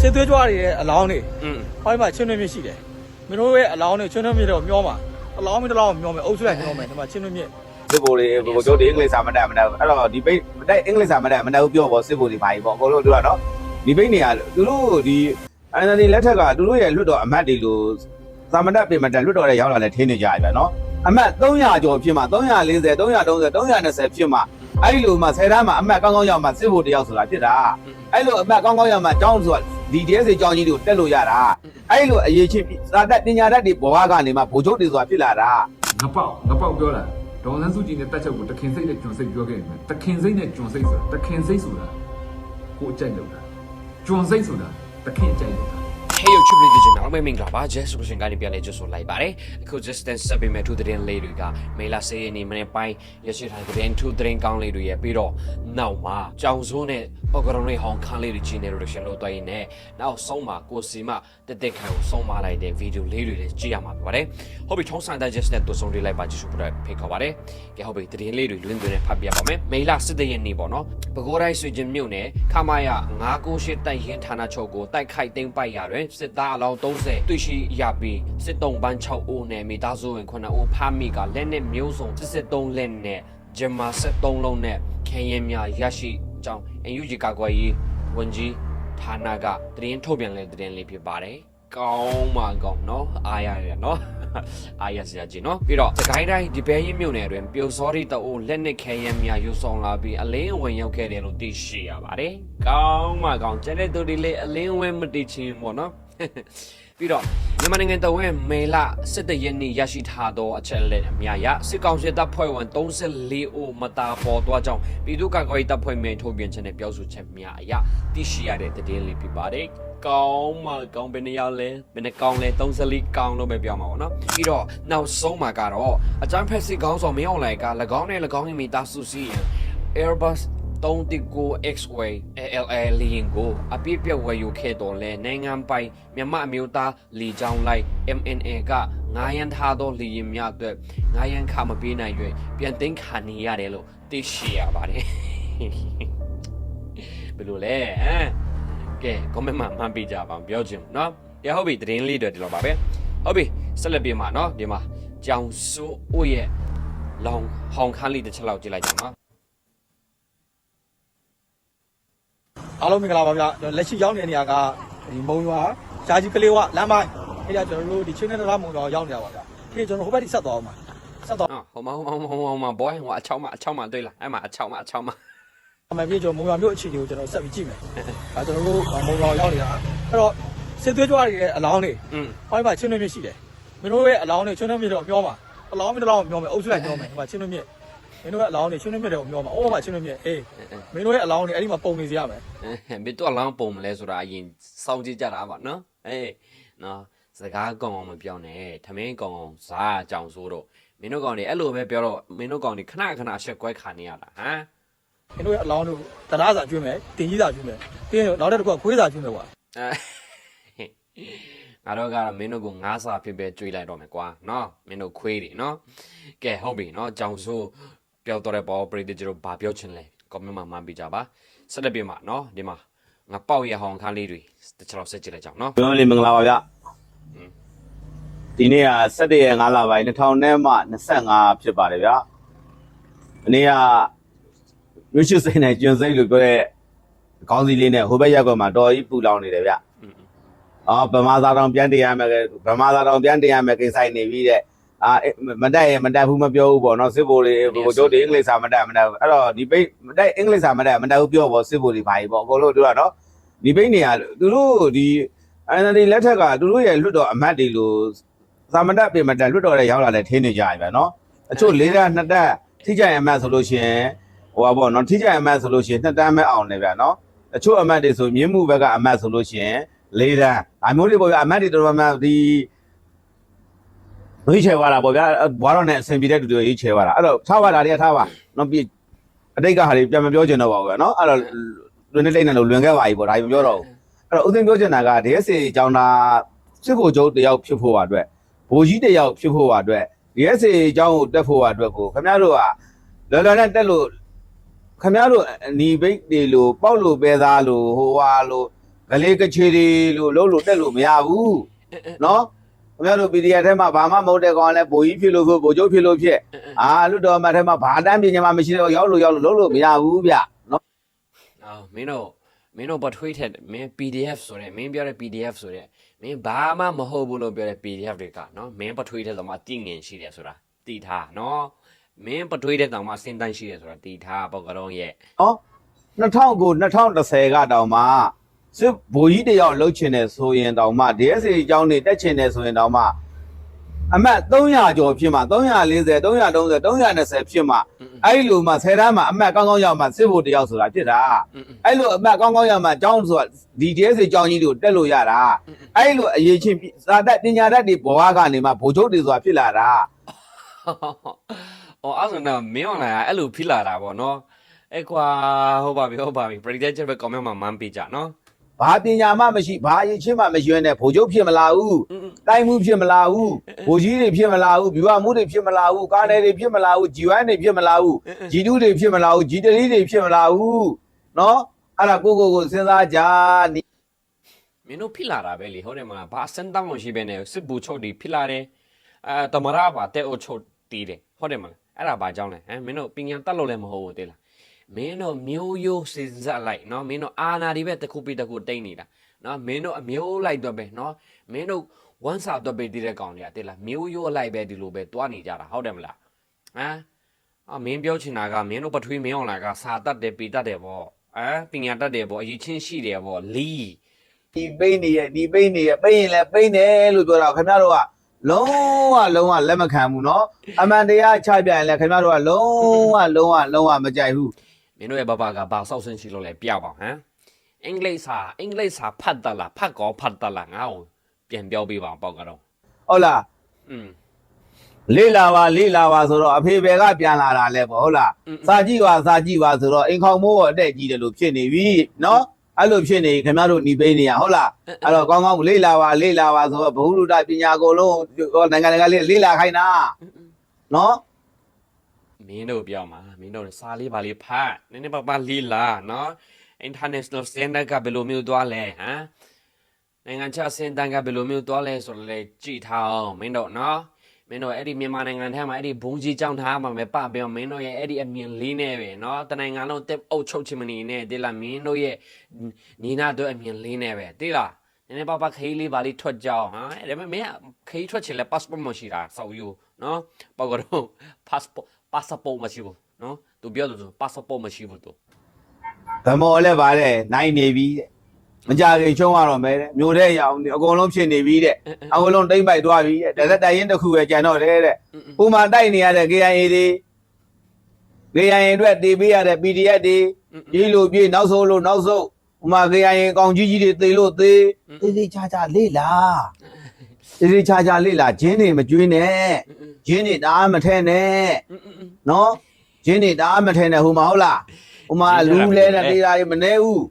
စစ်သွေးကြွားတွေရဲ့အလောင်းတွေอืมဟောဒီမှာချင်းတွင်းမြစ်ရှိတယ်မင်းတို့ရဲ့အလောင်းတွေချင်းတွင်းမြစ်တော့မျောမှာအလောင်းမင်းတစ်လောင်းမျောမယ်အုပ်စုလိုက်မျောမယ်ဒီမှာချင်းတွင်းမြစ်စစ်ဘိုလ်တွေဘိုလ်ချုပ်တွေအင်္ဂလိပ်စာမတတ်မတတ်ဘူးအဲ့တော့ဒီဘိတ်မတတ်အင်္ဂလိပ်စာမတတ်မတတ်ဘူးပြောပေါ့စစ်ဘိုလ်တွေပါကြီးပေါ့အကုန်လုံးတို့ကတော့ဒီဘိတ်တွေကသူတို့ဒီအန်ဒီလက်ထက်ကသူတို့ရဲ့လွတ်တော်အမတ်တွေလို့စာမတတ်ပြင်မတတ်လွတ်တော်ရဲ့ရောက်လာလဲထင်းနေကြရပြန်နော်အမတ်300ကျော်ဖြစ်မှာ340 330 320ဖြစ်မှာအဲ့ဒီလိုမှ10တန်းမှာအမတ်ကောင်းကောင်းရောက်မှစစ်ဘိုလ်တယောက်ဆိုတာဖြစ်တာအဲ့လိုအမတ်ကောင်းကောင်းရောက်မှကျောင်းဆိုတာ ဒီ DS ကျောင်းကြီးတွေကိုတက်လို့ရတာအဲ့လိုအရေးချင်းစာတတ်ပညာတတ်တွေဘဝကနေမှဘိုလ်ချုပ်တွေဆိုတာဖြစ်လာတာငပေါက်ငပေါက်ပြောတာဒေါ်စန်းစုကြည်နဲ့တက်ချုပ်ကိုတခင်စိတ်နဲ့ကျွန်စိတ်ပြောခဲ့တယ်တခင်စိတ်နဲ့ကျွန်စိတ်ဆိုတာတခင်စိတ်ဆိုတာကိုအကြိုက်လို့တာကျွန်စိတ်ဆိုတာတခင်အကြိုက်လို့တာ Hey yo chubli de general မင်္ဂလာပါ Jess ကိုရှင်ကနေပြန်လေကြဆိုလိုက်ပါတယ်အခု just stand ဆက်ပေးမဲ့သူတဲ့လေးတွေကမေလာစေးနေမနေ့ပိုင်းရရှိထားတဲ့သူတဲ့ကောင်းလေးတွေရဲ့ပြီးတော့နောက်မှာကြောင်စိုးနဲ့ပေါကရုံလေးဟောင်းခန်းလေးတွေကြီးနေလို့ရှင်လို့တွိုင်းနေနောက်ဆုံးမှာကိုစီမတက်တက်ခံကိုဆုံးမလိုက်တဲ့ဗီဒီယိုလေးတွေလည်းကြည့်ရမှာပါတယ်ဟုတ်ပြီထုံးစံတဲ့ Jess နဲ့တူဆုံးလေးလိုက်ပါကြည့်ဆိုပြီးတော့ဖိတ်ခေါ်ပါတယ်ကဲဟုတ်ပြီတရင်လေးတွေလွင်းသွင်းနဲ့ဖတ်ပြပါမယ်မေလာစစ်တဲ့ရဲ့နေပေါ့နော်ပဲခူးတိုင်းဆွေချင်းမြို့နယ်ခမာယ998တိုက်ရင်ဌာနချုပ်ကိုတိုက်ခိုက်သိမ်းပိုက်ရတွင်စစ်သားအလောင်း30တွေ့ရှိရပြီးစစ်တုံးပန်း6ဦးနဲ့မိသားစုဝင်9ဦးဖမ်းမိကလက်နဲ့မျိုးစုံစစ်လက်နဲ့ဂျမာ73လုံးနဲ့ခဲရင်များရရှိကြောင်းအန်ယူဂျီကာကွယ်ရေးဝန်ကြီးဌာနကတရင်ထုတ်ပြန်တဲ့တရင်လေးဖြစ်ပါတယ်ကောင်းပါကောင်းနော်အားရရနော် အားရစရာကြီးနော်ပြီးတော့စကိုင်းတိုင်းဒီဘဲရင်မြို့နယ်တွင်ပြိုစောရီတအိုးလက်နက်ခဲယမ်းများယူဆောင်လာပြီးအလင်းအဝင်ရောက်ခဲ့တယ်လို့သိရှိရပါတယ်ကောင်းပါကောင်းကျန်တဲ့သူတွေလည်းအလင်းအဝင်မသိချင်းပေါ့နော်ပြီးတော့မြန်မာနိုင်ငံတော်ဝင်မေလ17ရက်နေ့ရရှိထားသောအချက်အလက်အများရစစ်ကောင်စီတပ်ဖွဲ့ဝင်34ဦးမတာပေါ်သွားကြောင်းပြည်သူ့ကာကွယ်ရေးတပ်ဖွဲ့များထုတ်ပြန်ချက်နဲ့ပြောဆိုချက်များအရသိရှိရတဲ့သတင်းလေးဖြစ်ပါတယ်။ ကောင်းမှကောင်းဘယ်နှယောက်လဲဘယ်နှကောင်းလဲ34ကောင်းလို့ပဲပြောမှာပေါ့နော်။ပြီးတော့နောက်ဆုံးမှာကတော့အကြမ်းဖက်စစ်ကောင်းဆောင်မင်းအောင်လှိုင်က၎င်းနဲ့၎င်းရဲ့မိသားစုစီရင် Airbus 39 X-Way ALA လီယင်ကိုအပြည့်ပြတ်ဝယ်ယူခဲ့တော်လဲနိုင်ငံပိုင်မြန်မာအမျိုးသားလီကြောင်းလိုက် MNA ကငားရန်ထားသောလီရင်များအတွက်ငားရန်ခမပေးနိုင်၍ပြန်သိမ်းခံနေရတယ်လို့သိရှိရပါတယ်ဘယ်လိုလဲဟမ် ကဲ comment မှာမှန်ပေးကြပါအောင်ပြောချင်ဘူးเนาะကဲဟုတ်ပြီသတင်းလေးတွေဒီလိုပါပဲဟုတ်ပြီဆက်လက်ပြင်ပါเนาะဒီမှာကြောင်စိုးအို့ရဲ့လောင်ဟောင်ခန်းလေးတစ်ချက်လောက်ကြည့်လိုက်ကြပါအားလုံးမင်္ဂလာပါဗျာကျွန်တော်လက်ရှိရောက်နေတဲ့နေရာကဒီမုံရွာရှားကြီးကလေးဝလမ်းပိုင်းအဲ့ဒါကျွန်တော်တို့ဒီချင်းနဲ့တရားမုံရွာရောက်နေတာပါဗျာဒီကျွန်တော်ဟိုဘက်ထိဆက်သွားအောင်ပါဆက်သွားဟောမဟောမဟောမဟောမဘောဟင်ဟောအချောင်းမအချောင်းမတွေ့လားအဲ့မှာအချောင်းမအချောင်းမ အမှန်ပြည့်ကျော်မုံရွာမြို့အခြေအနေကိုကျွန်တော်ဆက်ပြီးကြည့်မယ်။ဒါကျွန်တော်တို့မုံရွာရောက်နေတာ။အဲ့တော့စစ်သွေးကြွတွေရဲ့အလောင်းတွေဟိုင်းပါချင်းနှမြင့်ရှိတယ်။မင်းတို့ရဲ့အလောင်းတွေချင်းနှမြင့်တော့ပြောမှာအလောင်းမင်းတို့လောက်ပြောမယ်အုပ်စုလိုက်ပြောမယ်ဟိုပါချင်းနှမြင့်မင်းတို့ရဲ့အလောင်းတွေချင်းနှမြင့်တော့ပြောမှာအော်ပါချင်းနှမြင့်အေးမင်းတို့ရဲ့အလောင်းတွေအဲ့ဒီမှာပုံနေစရမယ်။မင်းတို့အလောင်းပုံမလဲဆိုတာအရင်စောင့်ကြည့်ကြတာပါနော်။အေးနော်စကားကောင်းအောင်မပြောနဲ့။ထမင်းကောင်းအောင်ဇာအကြောင်းဆိုတော့မင်းတို့ကောင်တွေအဲ့လိုပဲပြောတော့မင်းတို့ကောင်တွေခဏခဏအချက်ကွဲခါနေရတာဟမ်။ အလောင်းတို့တရားစာကျွေးမယ်တင်ကြီးစာကျွေးမယ်ပြီးရင်နောက်တစ်ခုကခွေးစာကျွေးမယ်ကွာ哎，ငါတို့ကတော့မင်းတို့ကိုငါးစာဖြစ်ပဲကြွေးလိုက်တော့မယ်ကွာနော်မင်းတို့ခွေးတွေနော်ကဲဟုတ်ပြီနော်ကြောင်ဆိုးပြောတော့တဲ့ပေါ်ပရိသတ်တို့ဘာပြောချင်လဲကွန်မန့်မှာမှန်ပြကြပါဆက်လက်ပြမှာနော်ဒီမှာငါပေါက်ရဟောင်းခါလေးတွေတစ်ချက်တော့ဆက်ကြည့်လိုက်ကြအောင်နော်ပြောလေးမင်္ဂလာပါဗျဒီနေ့က17ရက်5လပိုင်း2000နဲ့မှ25ဖြစ်ပါတယ်ဗျဒီနေ့က မြို့ရှိစိတ်နဲ့ကျွန်းစိတ်လို့ပြောတဲ့ခေါင်းစည်းလေးနဲ့ဟိုဘက်ရက်ကွက်မှာတော်ကြီးပူလောင်နေတယ်ဗျအော်ဗမာသားတော်ပြန်တင်ရမယ်ဗမာသားတော်ပြန်တင်ရမယ်ကိစ္စနေပြီတဲ့အာမတက်ရမတက်ဘူးမပြောဘူးပေါ့နော်စစ်ဘိုလ်တွေဘိုလ်ချုပ်တွေအင်္ဂလိပ်စာမတက်မတက်ဘူးအဲ့တော့ဒီပိတ်မတက်အင်္ဂလိပ်စာမတက်မတက်ဘူးပြောပေါ့စစ်ဘိုလ်တွေဘာကြီးပေါ့အကုန်လုံးတို့ကနော်ဒီပိတ်နေရသူတို့ဒီအန်ဒီလက်ထက်ကသူတို့ရဲ့လွတ်တော်အမတ်တွေလို့သာမတက်ပြင်မတက်လွတ်တော်ရဲ့ရောက်လာတဲ့ထင်းနေကြရပြန်နော်အချို့၄တက်နှစ်တက်ထိကြိုင်အမတ်ဆိုလို့ရှိရင် ဟိုပါပေါ့နော်ထိကြိုင်အမတ်ဆိုလို့ရှိရင်နှစ်တန်းမဲ့အောင်နေပြန်နော်အချို့အမတ်တွေဆိုမြင်းမှုဘက်ကအမတ်ဆိုလို့ရှိရင်၄တန်းအမျိုးတွေပေါ့ဗျာအမတ်တွေတော်တော်များဒီရွေးချယ်သွားတာပေါ့ဗျာဘွားတော်နဲ့အဆင်ပြေတဲ့တူတူရွေးချယ်သွားတာအဲ့တော့ထားပါတာတွေကထားပါနော်ပြအတိတ်ကဟာတွေပြန်မပြောချင်တော့ပါဘူးဗျာနော်အဲ့တော့လွန်နေလိမ့်နေလို့လွန်ခဲ့ပါပြီပေါ့ဒါမပြောတော့ဘူးအဲ့တော့ဦးသိန်းပြောချင်တာက DSA အကြောင်းသားစစ်ဖို့ကျုပ်တယောက်ဖြစ်ဖို့ပါအတွက်ဘိုလ်ကြီးတယောက်ဖြစ်ဖို့ပါအတွက် DSA အကြောင်းကိုတက်ဖို့ပါအတွက်ကိုခင်ဗျားတို့ကလော်လော်နဲ့တက်လို့ ခင်ဗျားတို့အနီဘိတ်တွေလို့ပေါက်လို့ပဲသားလို့ဟိုဟာလို့ကလေးကချေတွေလို့လုံးလို့တက်လို့မရဘူးနော်ခင်ဗျားတို့ PDF ထဲမှာဘာမှမဟုတ်တဲ့ကောင်ကလည်းဗိုလ်ကြီးဖြစ်လို့ဖြစ်ဗိုလ်ချုပ်ဖြစ်လို့ဖြစ်အာလူတော်မထဲမှာဘာတန်းပြင်ညာမှမရှိတော့ရောက်လို့ရောက်လို့လုံးလို့မရဘူးဗျနော်အော်မင်းတို့မင်းတို့ပတ်ထွေးထက်မင်း PDF ဆိုတဲ့မင်းပြောတဲ့ PDF ဆိုတဲ့မင်းဘာမှမဟုတ်ဘူးလို့ပြောတဲ့ PDF တွေကနော်မင်းပတ်ထွေးထက်တော့မှတည်ငင်ရှိတယ်ဆိုတာတည်ထားနော် မင်းပတ်ထွေးတဲ့တောင်မှစင်တန်းရှိတယ်ဆိုတာတည်ထားပေါ့ကတော့ရဲ့နော်2000ကို2010ကတောင်မှစစ်ဗိုလ်ကြီးတယောက်လှုပ်ချင်တယ်ဆိုရင်တောင်မှ DSA အကြောင်းနေတက်ချင်တယ်ဆိုရင်တောင်မှအမတ်300ကျော်ဖြစ်မှ340 330 320ဖြစ်မှအဲ့လိုမှ10တန်းမှအမတ်ကောင်းကောင်းရောက်မှစစ်ဗိုလ်တယောက်ဆိုတာဖြစ်တာအဲ့လိုအမတ်ကောင်းကောင်းရောက်မှအကြောင်းဆိုတာဒီ DSA အကြောင်းကြီးတွေကိုတက်လို့ရတာအဲ့လိုအရေးချင်းစာတတ်ပညာတတ်တွေဘဝကနေမှဗိုလ်ချုပ်တွေဆိုတာဖြစ်လာတာ အော်အဲ့ဆိုတော့မင်းအွန်လိုင်းကအဲ့လိုဖြစ်လာတာပေါ့နော်အဲ့ကွာဟုတ်ပါပြီဟုတ်ပါပြီ predictor ချက်ပဲ comment မှာ man ပေးကြနော်ဘာပညာမှမရှိဘာအရေးချင်းမှမရွေးနဲ့ဗိုလ်ချုပ်ဖြစ်မလာဘူးတိုင်းမှုဖြစ်မလာဘူးဗိုလ်ကြီးတွေဖြစ်မလာဘူးဘီဝမှုတွေဖြစ်မလာဘူးကားနယ်တွေဖြစ်မလာဘူးဂျီဝမ်တွေဖြစ်မလာဘူးဂျီတူးတွေဖြစ်မလာဘူးဂျီတရီတွေဖြစ်မလာဘူးနော်အဲ့ဒါကိုကိုကိုစဉ်းစားကြနိမင်းတို့ဖြစ်လာတာပဲလေဟုတ်တယ်မလားဘာစမ်းတောင်းလို့ရှိပဲနဲ့စစ်ဘူချုပ်တွေဖြစ်လာတယ်အဲတမရပါတဲ့အိုချုပ်တီးတယ်ဟုတ်တယ်မလား အဲ့ဒါဘာကြောင့်လဲဟမ်မင်းတို့ပညာတတ်လို့လည်းမဟုတ်ဘူးတဲ့လားမင်းတို့မျိုးရိုးစင်စက်လိုက်နော်မင်းတို့အာနာဒီပဲတစ်ခုပြီးတစ်ခုတိတ်နေတာနော်မင်းတို့အမျိုးလိုက်တော့ပဲနော်မင်းတို့ဝမ်းစာတော့ပဲတည်တဲ့ကောင်တွေကတဲ့လားမျိုးရိုးအလိုက်ပဲဒီလိုပဲတွားနေကြတာဟုတ်တယ်မလားဟမ်အမင်းပြောချင်တာကမင်းတို့ပထွေးမင်းအောင်လာကစာတတ်တယ်ပေတတ်တယ်ပေါ့အဲပညာတတ်တယ်ပေါ့အရေးချင်းရှိတယ်ပေါ့လီဒီပိန်းနေရဲ့ဒီပိန်းနေရဲ့ပိန်းရင်လည်းပိန်းတယ်လို့ပြောတာခင်ဗျားတို့က လုံးဝလုံးဝလက်မခံဘူးနော်အမှန်တရားချပြရင်လည်းခင်ဗျားတို့ကလုံးဝလုံးဝလုံးဝမကြိုက်ဘူး မင်းတို့ရဲ့ဘဘကဘာဆောက်ဆင်းရှိလို့လဲပြပါဟမ်အင်္ဂလိပ်စာအင်္ဂလိပ်စာဖတ်တလားဖတ်ကောဖတ်တလားငါ့ကိုပြန်ပြောပြပါပေါ့ကတော့ ဟုတ်လား อืม လေးလာပါလေးလာပါဆိုတော့အဖေဘယ်ကပြန်လာတာလဲပေါ့ဟုတ်လား อืม စာကြည့်ပါစာကြည့်ပါဆိုတော့အိမ်ခေါင်မိုးပေါ်အတက်ကြီးတယ်လို့ဖြစ်နေပြီနော် အဲ့လိုဖြစ်နေခင်ဗျားတို့หนีပေးနေရဟုတ်လားအဲ့တော့ကောင်းကောင်းလေးလာပါလေးလာပါဆိုတော့ဘ ഹു လူတပညာကိုလုံးဟောနိုင်ငံတကာလေးလေးလာခိုင်းတာနော် မင်းတို့ပြောမှာမင်းတို့စာလေးပါလေးဖတ်နည်းနည်းပါးပါးလေးလာနော် international standard ကဘယ်လိုမျိုးသွားလဲဟမ်နိုင်ငံခြားစင်တန်ကဘယ်လိုမျိုးသွားလဲဆိုတော့လေကြည်ထားအောင်မင်းတို့နော် မင်းတို့အဲ့ဒီမြန်မာနိုင်ငံထဲမှာအဲ့ဒီဘုံကြီးကြောင်းထားမှာပဲပပြောမင်းတို့ရဲ့အဲ့ဒီအမြင်လေးနဲ့ပဲเนาะတနိုင်ငံလုံးတက်အုပ်ချုပ်ချင်မနေနဲ့တိလားမင်းတို့ရဲ့ညီနာတို့အမြင်လေးနဲ့ပဲတိလားနည်းနည်းပါးပါးခရီးလေးပါလေးထွက်ကြအောင်ဟာအဲ့ဒါပေမဲ့မင်းကခရီးထွက်ချင်လဲ passport မရှိတာစောက်ယူเนาะပေါကတော့ passport passport မရှိဘူးเนาะသူပြောလို့ဆို passport မရှိဘူးသူ ဗမော်လည်းပါတဲ့နိုင်နေပြီတဲ့ မကြခင်ချုံးရတော့မယ်တဲ့မျိုးတဲ့ရအောင်အကုန်လုံးဖြစ်နေပြီတဲ့အကုန်လုံးတိမ့်ပိုက်သွားပြီတဲ့ဒါသက်တိုင်ရင်တစ်ခုပဲကြံတော့တယ်တဲ့ဥမာတိုက်နေရတဲ့ KIA တွေ KIA အတွက်တေးပေးရတဲ့ PDF တွေပြေးလို့ပြေးနောက်ဆုံးလို့နောက်ဆုံးဥမာ KIA ကောင်ကြီးကြီးတွေသေလို့သေသေသေးချာချာလေးလာသေသေးချာချာလေးလာဂျင်းတွေမကျွေးနဲ့ဂျင်းတွေတအားမထဲနဲ့နော်ဂျင်းတွေတအားမထဲနဲ့ဟိုမှာဟုတ်လားဟိုမှာလူလဲတဲ့တေးတာတွေမနေဘူး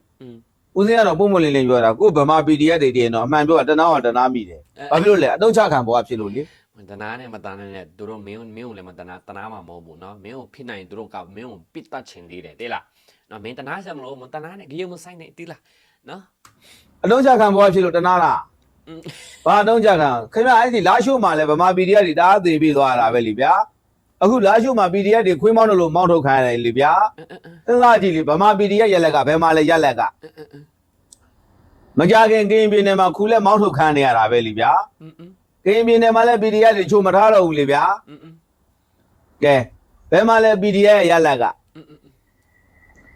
ဦးစင်းကတော့ပုံမလင်းလင်းပြောတာကိုဗမာ PDF တွေတည်းတော့အမှန်ပြောတာတနာကတနာမိတယ်။ဘာဖြစ်လို့လဲအတုံးချခံဘောကဖြစ်လို့လေ။တနာနဲ့မတနာနဲ့သူတို့မင်းမင်းကိုလည်းမတနာတနာမှာမဟုတ်ဘူးနော်။မင်းကိုဖြစ်နိုင်သူတို့ကမင်းကိုပစ်တတ်ချင်သေးတယ်တဲ့လား။နော်မင်းတနာဆက်မလို့မတနာနဲ့ဂရုမစိုက်နဲ့တီးလား။နော်။အတုံးချခံဘောကဖြစ်လို့တနာလား။ဘာအတုံးချခံခင်ဗျအဲ့ဒီလာရှိုးမှာလည်းဗမာ PDF တွေတအားသေးပြီးသွားတာပဲလေဗျာ။ အခုလာရှုမှာ PDF တွေခွေးမောင်းလို့မောင်းထုတ်ခံရတယ်လေဗျာစဉ်းစားကြည့်လေဗမာ PDF ရက်လက်ကဘယ်မှာလဲရက်လက်ကမကြခင်ကရင်ပြည်နယ်မှာခူးလက်မောင်းထုတ်ခံနေရတာပဲလေဗျာကရင်ပြည်နယ်မှာလည်း PDF တွေချိုမထားတော့ဘူးလေဗျာကဲဘယ်မှာလဲ PDF ရက်လက်က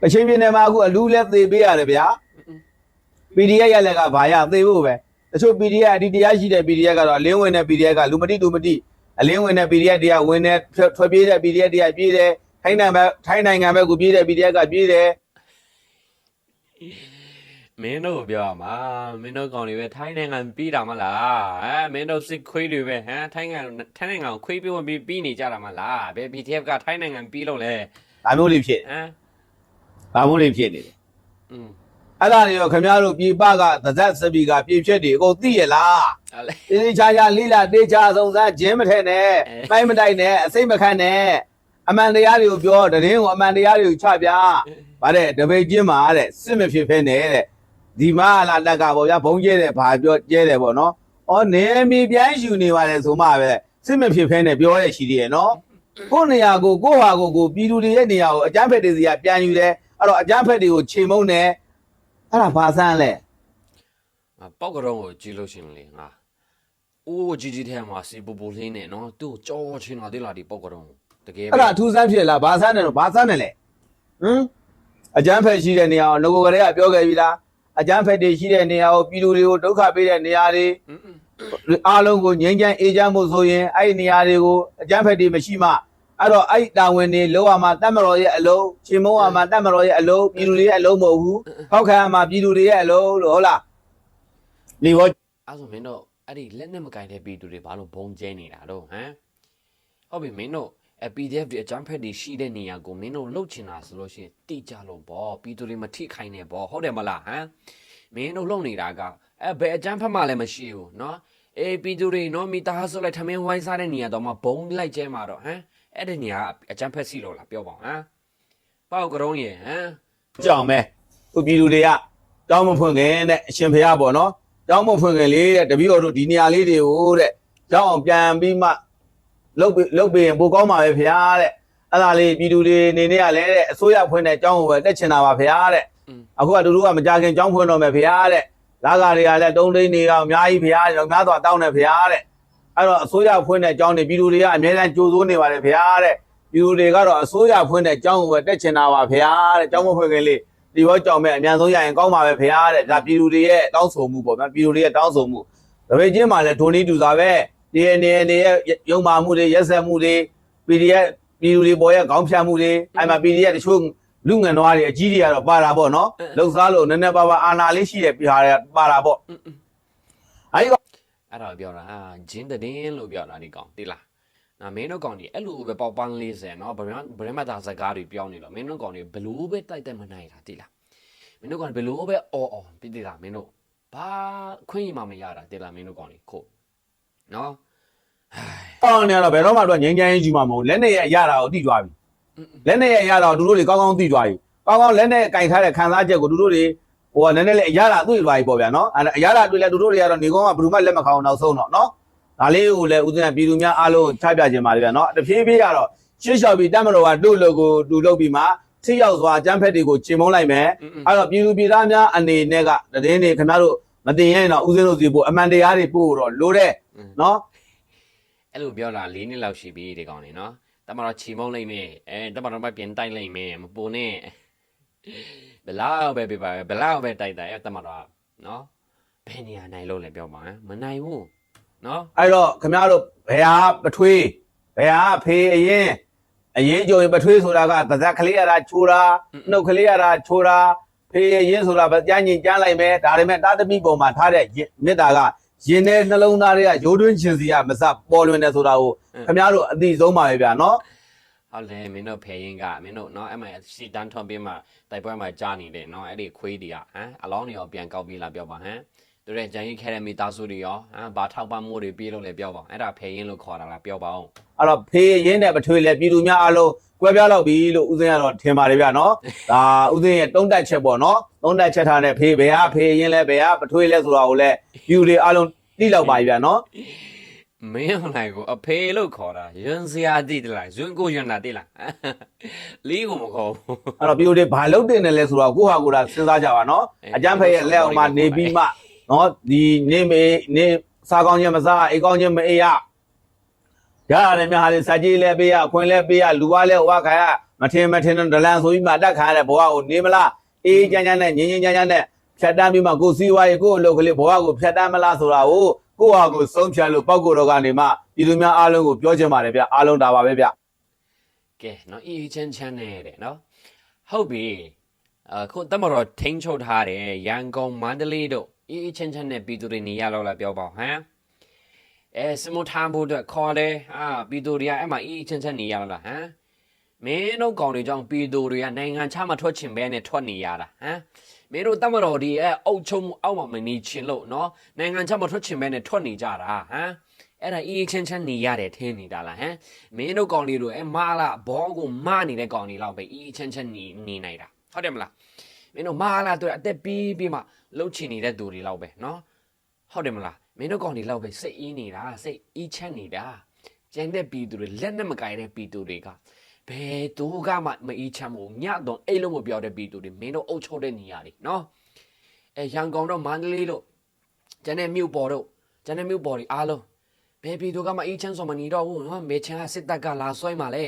အချင်းပြည်နယ်မှာအခုအလူလက်သေးပေးရတယ်ဗျာ PDF ရက်လက်ကဘာရသေးဖို့ပဲတချို့ PDF ဒီတရားရှိတဲ့ PDF ကတော့လင်းဝင်တဲ့ PDF ကလူမတိလူမတိ အလင်းဝင်တဲ့ PDF တရားဝင်တဲ့ထွက်ပြေးတဲ့ PDF တရားပြေးတယ်ထိုင်းနိုင်ငံဘက်ထိုင်းနိုင်ငံဘက်ကိုပြေးတဲ့ PDF ကပြေးတယ်မင်းတို့ပြောမှာမင်းတို့ကောင်တွေပဲထိုင်းနိုင်ငံပြီးတာမလားဟမ်မင်းတို့စစ်ခွေးတွေပဲဟမ်ထိုင်းနိုင်ငံထိုင်းနိုင်ငံကိုခွေးပြီးဝင်ပြီးပြီးနေကြတာမလားဘယ် BTF ကထိုင်းနိုင်ငံပြီးလို့လဲဒါမျိုးလေးဖြစ်ဟမ်ဒါမျိုးလေးဖြစ်နေတယ်อืม အဲ့ဒါတွေရောခင်ဗျားတို့ပြည်ပကသဇက်စပီကပြည်ဖြစ်တွေအကုန်သိရလားအဲ့လေတေးချာချာလိလာတေးချာဆုံးစားဂျင်းမထဲနဲ့အဲပိုင်းမတိုက်နဲ့အစိမ့်မခန့်နဲ့အမှန်တရားတွေကိုပြောတရင်ကိုအမှန်တရားတွေကိုချပြဗါတဲ့တပိတ်ချင်းမှာတဲ့စစ်မဖြစ်ဖဲနဲ့တဲ့ဒီမှာလာတက်ကပေါ့ဗျာဘုံကျဲတယ်ဘာပြောကျဲတယ်ပေါ့နော်ဩနေမီပြန်ယူနေပါလေဆိုမှပဲစစ်မဖြစ်ဖဲနဲ့ပြောရရှိသေးရဲ့နော်ကိုယ့်နေရာကိုကိုယ့်ဟာကိုယ်ကိုပြည်သူတွေရဲ့နေရာကိုအကြမ်းဖက်တွေစီကပြန်ယူတယ်အဲ့တော့အကြမ်းဖက်တွေကိုချိန်မုံတယ် အဲ့ဒါဘာဆန်းလဲငါပေါက်ကတော့ကိုကြည့်လို့ရှရင်လေငါအိုးကြီးကြီးထဲမှာစီပူပူလေးနဲ့နော်သူ့ကြောချင်လာသေးလားဒီပေါက်ကတော့တကယ်အဲ့ဒါအထူးဆန်းဖြစ်လားဘာဆန်းတယ်တော့ဘာဆန်းတယ်လဲဟမ်အကြမ်းဖက်ရှိတဲ့နေရာကိုငကိုကလေးကပြောခဲ့ပြီလားအကြမ်းဖက်တွေရှိတဲ့နေရာကိုပြည်သူတွေကိုဒုက္ခပေးတဲ့နေရာတွေอืมအားလုံးကိုငြိမ်းချမ်းအေးချမ်းမှုဆိုရင်အဲ့ဒီနေရာတွေကိုအကြမ်းဖက်တွေမရှိမှ အဲ့တော့အဲ့ဒီတာဝန်တွေလောရမှာတတ်မတော်ရဲ့အလုံးရှင်မုံရမှာတတ်မတော်ရဲ့အလုံးပြည်သူတွေရဲ့အလုံးမဟုတ်ဘူးဖောက်ခံရမှာပြည်သူတွေရဲ့အလုံးလို့ဟုတ်လားလီဘောအဲ့ဆိုမင်းတို့အဲ့ဒီလက်နဲ့မကင်တဲ့ပြည်သူတွေဘာလို့ဘုံကျဲနေတာတော့ဟမ်ဟုတ်ပြီမင်းတို့အ PDF တွေအကြမ်းဖက်တွေရှိတဲ့နေရာကိုမင်းတို့လှုပ်ချင်တာဆိုလို့ရှိရင်တိကြလို့ပေါ့ပြည်သူတွေမထိခိုင်နဲ့ပေါ့ဟုတ်တယ်မလားဟမ်မင်းတို့လှုပ်နေတာကအဲ့ဘယ်အကြမ်းဖက်မှလည်းမရှိဘူးနော်အေးပြည်သူတွေနော်မိသားစုလိုက်ထမင်းဝိုင်းစားတဲ့နေရာတော့မှဘုံလိုက်ကျဲမှာတော့ဟမ် အဲ့ဒီနေရာကအကြမ်းဖက်စီလို့လားပြောပါဦးဟမ်ပေါက်ကြုံးရဲ့ဟမ်ကြောင်ပဲခုပြည်သူတွေကတောင်းမဖွင့်ခင်တဲ့အရှင်ဖရာပေါ့နော်တောင်းမဖွင့်ခင်လေးတဲ့တပည့်တော်တို့ဒီနေရာလေးတွေကိုတဲ့ကြောင်းအောင်ပြန်ပြီးမှလုတ်ပြီးလုတ်ပြီးရင်ပိုကောင်းပါပဲဖရာတဲ့အဲ့ဒါလေးပြည်သူတွေနေနေရလဲတဲ့အစိုးရဖွင့်တဲ့ကြောင်းကိုပဲတက်ချင်တာပါဖရာတဲ့အခုကတူတူကမကြခင်ကြောင်းဖွင့်တော့မယ်ဖေရားတဲ့လာကာတွေကလည်းတုံးသိန်းတွေကအများကြီးဖေရားတော့များစွာတောင်းတယ်ဖေရားတဲ့ အဲ့တော့အစိုးရဖွင့်တဲ့ကြောင်းတွေပြည်သူတွေကအများအားကြိုးစိုးနေပါတယ်ဖေရားတဲ့ပြည်သူတွေကတော့အစိုးရဖွင့်တဲ့ကြောင်းကိုပဲတက်ချင်တာပါဖေရားတဲ့ကြောင်းမဖွင့်ခင်လေးဒီဘောကြောင်းမဲ့အများဆုံးရရင်ကောင်းပါပဲဖေရားတဲ့ဒါပြည်သူတွေရဲ့တောင်းဆိုမှုပေါ့ဗျာပြည်သူတွေရဲ့တောင်းဆိုမှုတပည့်ချင်းမှလည်းဒိုနီတူစာပဲ DNA တွေရဲ့ရုံမာမှုတွေရက်ဆက်မှုတွေ PDF ပြည်သူတွေပေါ်ရဲ့ခေါင်းဖြတ်မှုတွေအဲ့မှာ PDF တချို့လူငယ်တော်တွေအကြီးတွေကတော့ပါတာပေါ့နော်လှုပ်ရှားလို့နည်းနည်းပါးပါးအာနာလေးရှိတဲ့ပြဟာတွေပါတာပေါ့အဲဒီ အဲ့ဒါကိုပြောတာအာဂျင်းတည်င်းလို့ပြောတာဒီကောင်တိလားနော်မင်းတို့ကောင်ဒီအဲ့လိုပဲပေါက်ပန်းလေးစင်နော်ဗရမ်ဗရမတာစကားတွေပြောင်းနေတော့မင်းတို့ကောင်တွေဘလို့ပဲတိုက်တက်မနိုင်တာတိလားမင်းတို့ကောင်ဘလို့ပဲအော်အော်ပြီးတိလားမင်းတို့ဘာခွင့်ရမှာမရတာတိလားမင်းတို့ကောင်တွေခို့နော်အော်နေတော့ဘယ်တော့မှတော့ငြိမ်းချမ်းရေးယူမှာမဟုတ်လက်နဲ့ရရတာကိုတိကြွားပြီလက်နဲ့ရရတာကိုသူတို့တွေကောင်းကောင်းသိကြွားပြီကောင်းကောင်းလက်နဲ့ကင်ထားတဲ့ခံစားချက်ကိုသူတို့တွေ ဟိုကနည်းနည်းလေးအရသာအတွေ့ပါပြီပေါ့ဗျာနော်အရသာအတွေ့လဲသူတို့တွေကတော့နေကောင်းကဘယ်သူမှလက်မခံအောင်နောက်ဆုံးတော့နော်ဒါလေးကိုလည်းဦးဇင်းကပြည်သူများအားလုံးချပြခြင်းပါလေဗျာနော်တဖြည်းဖြည်းကတော့ရှေ့လျှောက်ပြီးတက်မတော်ကသူ့လူကိုသူ့လုပ်ပြီးမှထိရောက်စွာအကျန်းဖက်တွေကိုကျင်မုန်းလိုက်မယ်အဲ့တော့ပြည်သူပြည်သားများအနေနဲ့ကတည်င်းနေခင်ဗျားတို့မတင်ရင်တော့ဦးဇင်းတို့စီပို့အမှန်တရားတွေပို့တော့လိုတဲ့နော်အဲ့လိုပြောတာ၄နှစ်လောက်ရှိပြီဒီကောင်နေနော်တမတော်ချီမုန်းလိုက်မယ်အဲတမတော်မပြင်တိုက်လိုက်မယ်မပုံနဲ့ ဘလောက်ပဲပြပါပဲဘလောက်ပဲတိုက်တိုက်အဲ့တမတော်နော်ဘယ်နေရာနိုင်လို့လဲပြောပါမယ်မနိုင်ဘူးနော်အဲ့တော့ခင်ဗျားတို့ဘယ်ဟာပထွေးဘယ်ဟာဖေးအရင်အရင်ကြုံရင်ပထွေးဆိုတာကပါဇက်ကလေးရတာချိုးတာနှုတ်ကလေးရတာချိုးတာဖေးအရင်ဆိုတာပဲကြမ်းကျင်ကြမ်းလိုက်မယ်ဒါပေမဲ့တာသမီပုံမှာထားတဲ့မေတ္တာကရင်ထဲနှလုံးသားတွေကရိုးတွင်းခြင်းစီကမစပေါ်လွင်တယ်ဆိုတာကိုခင်ဗျားတို့အသိဆုံးပါပဲဗျာနော် ဟုတ်လေမင်းတို့ဖယ်ရင်ကမင်းတို့เนาะအဲ့မှာစီတန်းထွန်ပေးမှာတိုက်ပွဲမှာကြားနေတယ်เนาะအဲ့ဒီခွေးတွေကဟမ်အလောင်းတွေရောပြန်ကောက်ပြီးလာပြောပါဟမ်တို့ရဲ့ဂျန်ရင်ခဲတဲ့မိသားစုတွေရောဟမ်ဘာထောက်ပံ့မှုတွေပြေးလို့လဲပြောပါအဲ့ဒါဖယ်ရင်လို့ခေါ်တာလားပြောပါဦး အဲ့တော့ဖေးရင်းနဲ့ပထွေးလဲပြည်သူများအားလုံးကွဲပြားတော့ပြီလို့ဦးစင်းကတော့ထင်ပါတယ်ဗျာနော်ဒါဦးစင်းရဲ့တုံးတက်ချက်ပေါ့နော်တုံးတက်ချက်ထားတဲ့ဖေးဘယ်ဟာဖေးရင်းလဲဘယ်ဟာပထွေးလဲဆိုတာကိုလဲပြည်သူတွေအားလုံးသိလောက်ပါပြီဗျာနော် မင်းဟိုလိုက်ကိုအဖေလို့ခေါ်တာယွန်းစရာတိတလားယွန်းကိုယွန်းတာတိလားလီးကိုမခေါ်ဘူးအဲ့တော့ပြည်သူတွေဘာလုပ်တင်တယ်လဲဆိုတော့ကိုဟာကိုယ်တာစဉ်းစားကြပါနော်အကျန်းဖေးရဲ့လက်အောက်မှာနေပြီးမှနော်ဒီနေမေနေစားကောင်းခြင်းမစားအိတ်ကောင်းခြင်းမအေးရရရတယ်မြဟာလေးစကြည်လဲပေးရခွင်လဲပေးရလူဝါလဲဝါခါရမထင်မထင်ဒလန်ဆိုပြီးမှတက်ခါရတဲ့ဘဝကိုနေမလားအေးချမ်းချမ်းနဲ့ငင်းငင်းချမ်းချမ်းနဲ့ဖြတ်တန်းပြီးမှကိုစီးပွားရေးကိုအလုပ်ကလေးဘဝကိုဖြတ်တန်းမလားဆိုတာကို ကိုဟာကိုဆုံးဖြတ်လို့ပောက်ကိုတော့ကနေမှပြည်သူများအားလုံးကိုပြောချင်ပါတယ်ဗျအားလုံးဒါပါပဲဗျကဲနော်အေးချမ်းချမ်းနဲ့တဲ့နော်ဟုတ်ပြီအခုတမတော်ထိန်းချုပ်ထားတယ်ရန်ကုန်မန္တလေးတို့အေးချမ်းချမ်းနဲ့ပြည်သူတွေနေရတော့လားပြောပါဦးဟမ်အဲစမထားဖို့အတွက်ခေါ်တယ်အာပြည်သူတွေကအဲ့မှာအေးချမ်းချမ်းနေရတော့လားဟမ်မင်းတို့ကောင်တွေကြောင့်ပြည်သူတွေကနိုင်ငံခြားမှာထွက်ချင်ပဲနဲ့ထွက်နေရတာဟမ် မင်းတို့တမတော်ဒီအဲအုတ်ချုံမှုအောက်မှာမနေချင်လို့နော်နိုင်ငံခြားမှာထွက်ချင်ပဲနဲ့ထွက်နေကြတာဟမ်အဲ့ဒါအေးချမ်းချမ်းနေရတယ်ထင်းနေတာလားဟမ်မင်းတို့ကောင်လေးတို့အဲမလားဘောကိုမနေတဲ့ကောင်လေးလောက်ပဲအေးချမ်းချမ်းနေနေနိုင်တာဟုတ်တယ်မလားမင်းတို့မလားတို့အသက်ပြီးပြီးမှလှုပ်ချင်နေတဲ့သူတွေလောက်ပဲနော်ဟုတ်တယ်မလားမင်းတို့ကောင်တွေလောက်ပဲစိတ်အေးနေတာစိတ်အေးချမ်းနေတာကျန်တဲ့ပြည်သူတွေလက်နဲ့မကင်တဲ့ပြည်သူတွေက ဘယ်သူကမှမအေးချမ်းဘူးညတော့အဲ့လိုမပြောတဲ့ပြည်သူတွေမင်းတို့အုပ်ချုပ်တဲ့နေရာတွေနော်အဲရန်ကုန်တော့မန္တလေးတို့ကျန်တဲ့မြို့ပေါ်တို့ကျန်တဲ့မြို့ပေါ်တွေအားလုံးဘယ်ပြည်သူကမှအေးချမ်းစွာမနေတော့ဘူးနော်မေချန်ကစစ်တပ်ကလာဆွဲမှာလဲ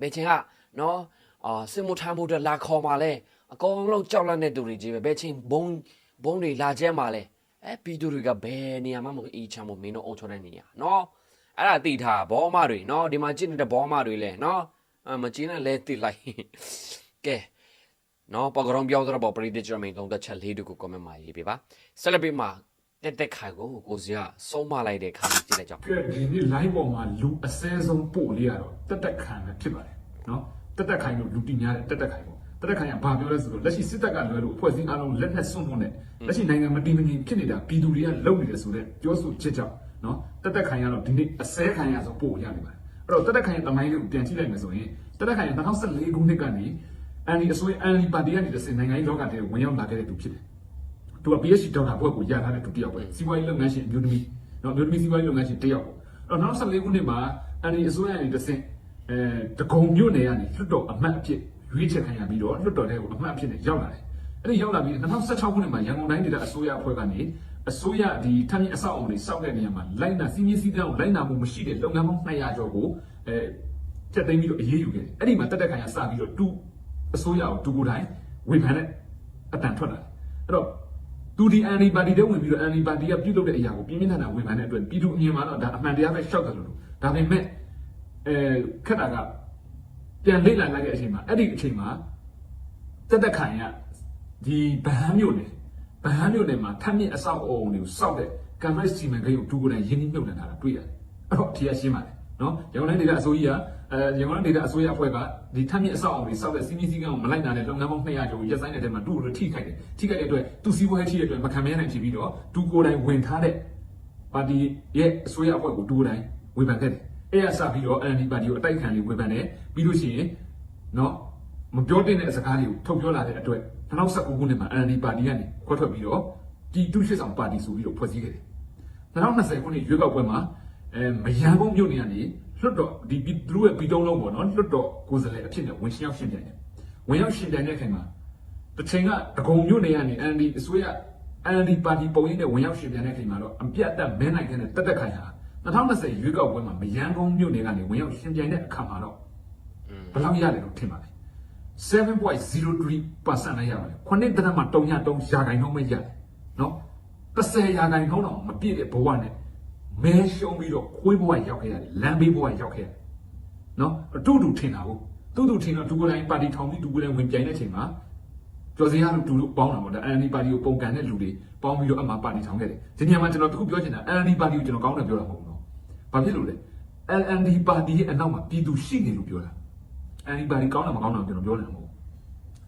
မေချန်ကနော်အာစစ်မှုထမ်းဖို့တလာခေါ်မှာလဲအကောင်လုံးကြောက်လန့်တဲ့သူတွေကြီးပဲဘယ်ချင်းဘုံဘုံတွေလာကျဲမှာလဲအဲပြည်သူတွေကဘယ်နေရာမှမအေးချမ်းဘူးမင်းတို့အုပ်ချုပ်တဲ့နေရာနော်အဲ့ဒါသိထားဘောမတွေနော်ဒီမှာကြည့်နေတဲ့ဘောမတွေလဲနော် အမကြည့်နဲ့လဲသိလိုက်ကဲနော်ပကရုံပြောတော့ပရိသတ်ကျွန်တော်မိန်သုံးသက်ချက်လေးတူကို comment မှာရေးပေးပါဆက်လက်ပြီးမှာတက်တက်ခိုင်ကိုကိုစီကဆုံးမလိုက်တဲ့ခါကြီးကြည့်လိုက်ကြအောင်ကဲဒီနေ့ live ပေါ်မှာလူအစဲဆုံးပို့လေးရတော့တက်တက်ခံပဲဖြစ်ပါတယ်နော်တက်တက်ခိုင်လို့လူတင်များတယ်တက်တက်ခိုင်ပေါ့တက်တက်ခိုင်ကဘာပြောလဲဆိုတော့လက်ရှိစစ်တပ်ကလွယ်လို့အဖွဲ့အစည်းအားလုံးလက်နက်စွန့်ဖို့နဲ့လက်ရှိနိုင်ငံမတည်မငြိမ်ဖြစ်နေတာပြည်သူတွေကလုံနေတယ်ဆိုတော့ပြောဆိုချက်ကြောင့်နော်တက်တက်ခိုင်ကတော့ဒီနေ့အစဲခိုင်ရဆိုပို့ရနေပါတယ် အဲ့တော့တက်တက်ခိုင်ရဲ့တမိုင်းလေးကိုပြန်ကြည့်လိုက်မယ်ဆိုရင်တက်တက်ခိုင်က2014ခုနှစ်ကနေအန်ဒီအစိုးရအန်ဒီပါတီကနေတစင်နိုင်ငံရေးလောကထဲဝင်ရောက်လာခဲ့တဲ့သူဖြစ်တယ်။သူက PhD ဒေါက်တာဘွဲ့ကိုရထားတဲ့သူတစ်ယောက်ပဲ။စီးပွားရေးလုပ်ငန်းရှင်အမျိုးသမီးနော်အမျိုးသမီးစီးပွားရေးလုပ်ငန်းရှင်တစ်ယောက်ပေါ့။အဲ့တော့2014ခုနှစ်မှာအန်ဒီအစိုးရကနေတစင်အဲတကုံမြို့နယ်ကနေလွှတ်တော်အမတ်အဖြစ်ရွေးချယ်ခံရပြီးတော့လွှတ်တော်ထဲကိုအမတ်အဖြစ်နဲ့ရောက်လာတယ်။အဲ့ဒီရောက်လာပြီး2016ခုနှစ်မှာရန်ကုန်တိုင်းဒေသအစိုးရအဖွဲ့ကနေ အစိုးရဒီထမ်းမြင့်အဆောက်အအုံတွေစောက်တဲ့နေရာမှာလိုက်နာစီးမြင့်စီးတန်းကိုလိုက်နာမှုမရှိတဲ့လုပ်ငန်းပေါင်း200ကျော်ကိုအဲတက်သိမ်းပြီးတော့အရေးယူခဲ့တယ်အဲ့ဒီမှာတက်တက်ခံရစပြီးတော့တူအစိုးရကိုတူကိုယ်တိုင်ဝေဖန်တဲ့အတန်ထွက်လာတယ်အဲ့တော့သူဒီအန်ဒီပါတီတဲ့ဝင်ပြီးတော့အန်ဒီပါတီကပြုတ်လုပ်တဲ့အရာကိုပြင်းပြင်းထန်ထန်ဝေဖန်တဲ့အတွက်ပြည်သူအမြင်မှာတော့ဒါအမှန်တရားပဲရှောက်တယ်လို့ဒါပေမဲ့အဲခက်တာကပြန်လေ့လာလိုက်တဲ့အချိန်မှာအဲ့ဒီအချိန်မှာတက်တက်ခိုင်ကဒီဗဟန်းမြို့နယ် ဗဟန်းမြို့နယ်မှာထပ်မြင့်အဆောက်အအုံတွေကိုစောက်တဲ့ကမ်မက်စီမံကိန်းကိုတူကိုယ်တိုင်ရင်းနှီးမြှုပ်နှံထားတာတွေ့ရတယ်အဲ့တော့အထီးရရှင်းပါတယ်နော်ရန်ကုန်တိုင်းဒေသအစိုးရကအဲရန်ကုန်တိုင်းဒေသအစိုးရအဖွဲ့ကဒီထပ်မြင့်အဆောက်အအုံတွေစောက်တဲ့စီမီစီကံကိုမလိုက်နိုင်တဲ့လုပ်ငန်းပေါင်း200ကျော်ကိုရက်ဆိုင်တဲ့တဲမှာတူကိုထိခိုက်တယ်ထိခိုက်တဲ့အတွက်သူစီးပွားရေးထိတဲ့အတွက်မခံမရနိုင်ဖြစ်ပြီးတော့တူကိုယ်တိုင်ဝင်ထားတဲ့ပါတီရဲ့အစိုးရအဖွဲ့ကိုတူကိုယ်တိုင်ဝေဖန်ခဲ့တယ်အဲ့ရစပြီးတော့ NLD ပါတီကိုအတိုက်ခံလေးဝေဖန်တယ်ပြီးလို့ရှိရင်နော်မပြောတဲ့စကားတွေကိုထုတ်ပြောလာတဲ့အတွက် 2019ခုနှစ်မှာ NLD ပါတီကနေခွဲထွက်ပြီးတော့ပြည်သူ့ရှစ်ဆောင်ပါတီဆိုပြီးတော့ဖွဲ့စည်းခဲ့တယ်2020ခုနှစ်ရွေးကောက်ပွဲမှာအဲမရန်ကုန်မြို့နေကနေလွတ်တော်ဒီပြည်သူရဲ့ပြည်တုံးလုံးပေါ့နော်လွတ်တော်ကိုယ်စားလှယ်အဖြစ်နဲ့ဝင်ရှင်းရောက်ရှင်းပြိုင်တယ်။ဝင်ရောက်ရှင်းပြိုင်တဲ့အခါမှာတစ်ချိန်ကတကုံမြို့နေကနေ NLD အစိုးရ NLD ပါတီပုံရိပ်နဲ့ဝင်ရောက်ရှင်းပြိုင်တဲ့အခါမှာတော့အပြတ်အသတ်မဲနိုင်တဲ့တက်တက်ခိုင်ဟာ2020ရွေးကောက်ပွဲမှာမရန်ကုန်မြို့နေကနေဝင်ရောက်ရှင်းပြိုင်တဲ့အခါမှာတော့ဘယ်လောက်ရတယ်လို့ထင်ပါလဲ 7.03%နဲ့ရပါတယ်။ခုနှစ်တရမှာ3ည3ရာခိုင်နှုန်းပဲရတယ်နော်30ရာခိုင်နှုန်းတော့မပြည့်တဲ့ဘဝနဲ့မဲရှုံးပြီးတော့ခွေးဘဝရောက်ခဲ့ရတယ်လမ်းဘေးဘဝရောက်ခဲ့ရတယ်နော်အတူတူထင်တာဟုတ်တူတူထင်တော့ဒူကိုယ်တိုင်ပါတီထောင်ပြီးဒူကိုယ်တိုင်ဝင်ပြိုင်တဲ့အချိန်မှာကျော်စရာတို့ဒူတို့ပေါင်းတာပေါ့ဒါ NLD ပါတီကိုပုံကန်တဲ့လူတွေပေါင်းပြီးတော့အမှပါတီထောင်ခဲ့တယ်ဒီနေရာမှာကျွန်တော်တခုပြောချင်တာ NLD ပါတီကိုကျွန်တော်ကောင်းတယ်ပြောတာမဟုတ်ဘူးနော်ဘာဖြစ်လို့လဲ NLD ပါတီရဲ့အနောက်မှာပြည်သူရှိနေလို့ပြောတာ NLD ပါတီကောင်းတယ်မကောင်းတယ်ကျွန်တော်ပြောနေတာမဟုတ်ဘူး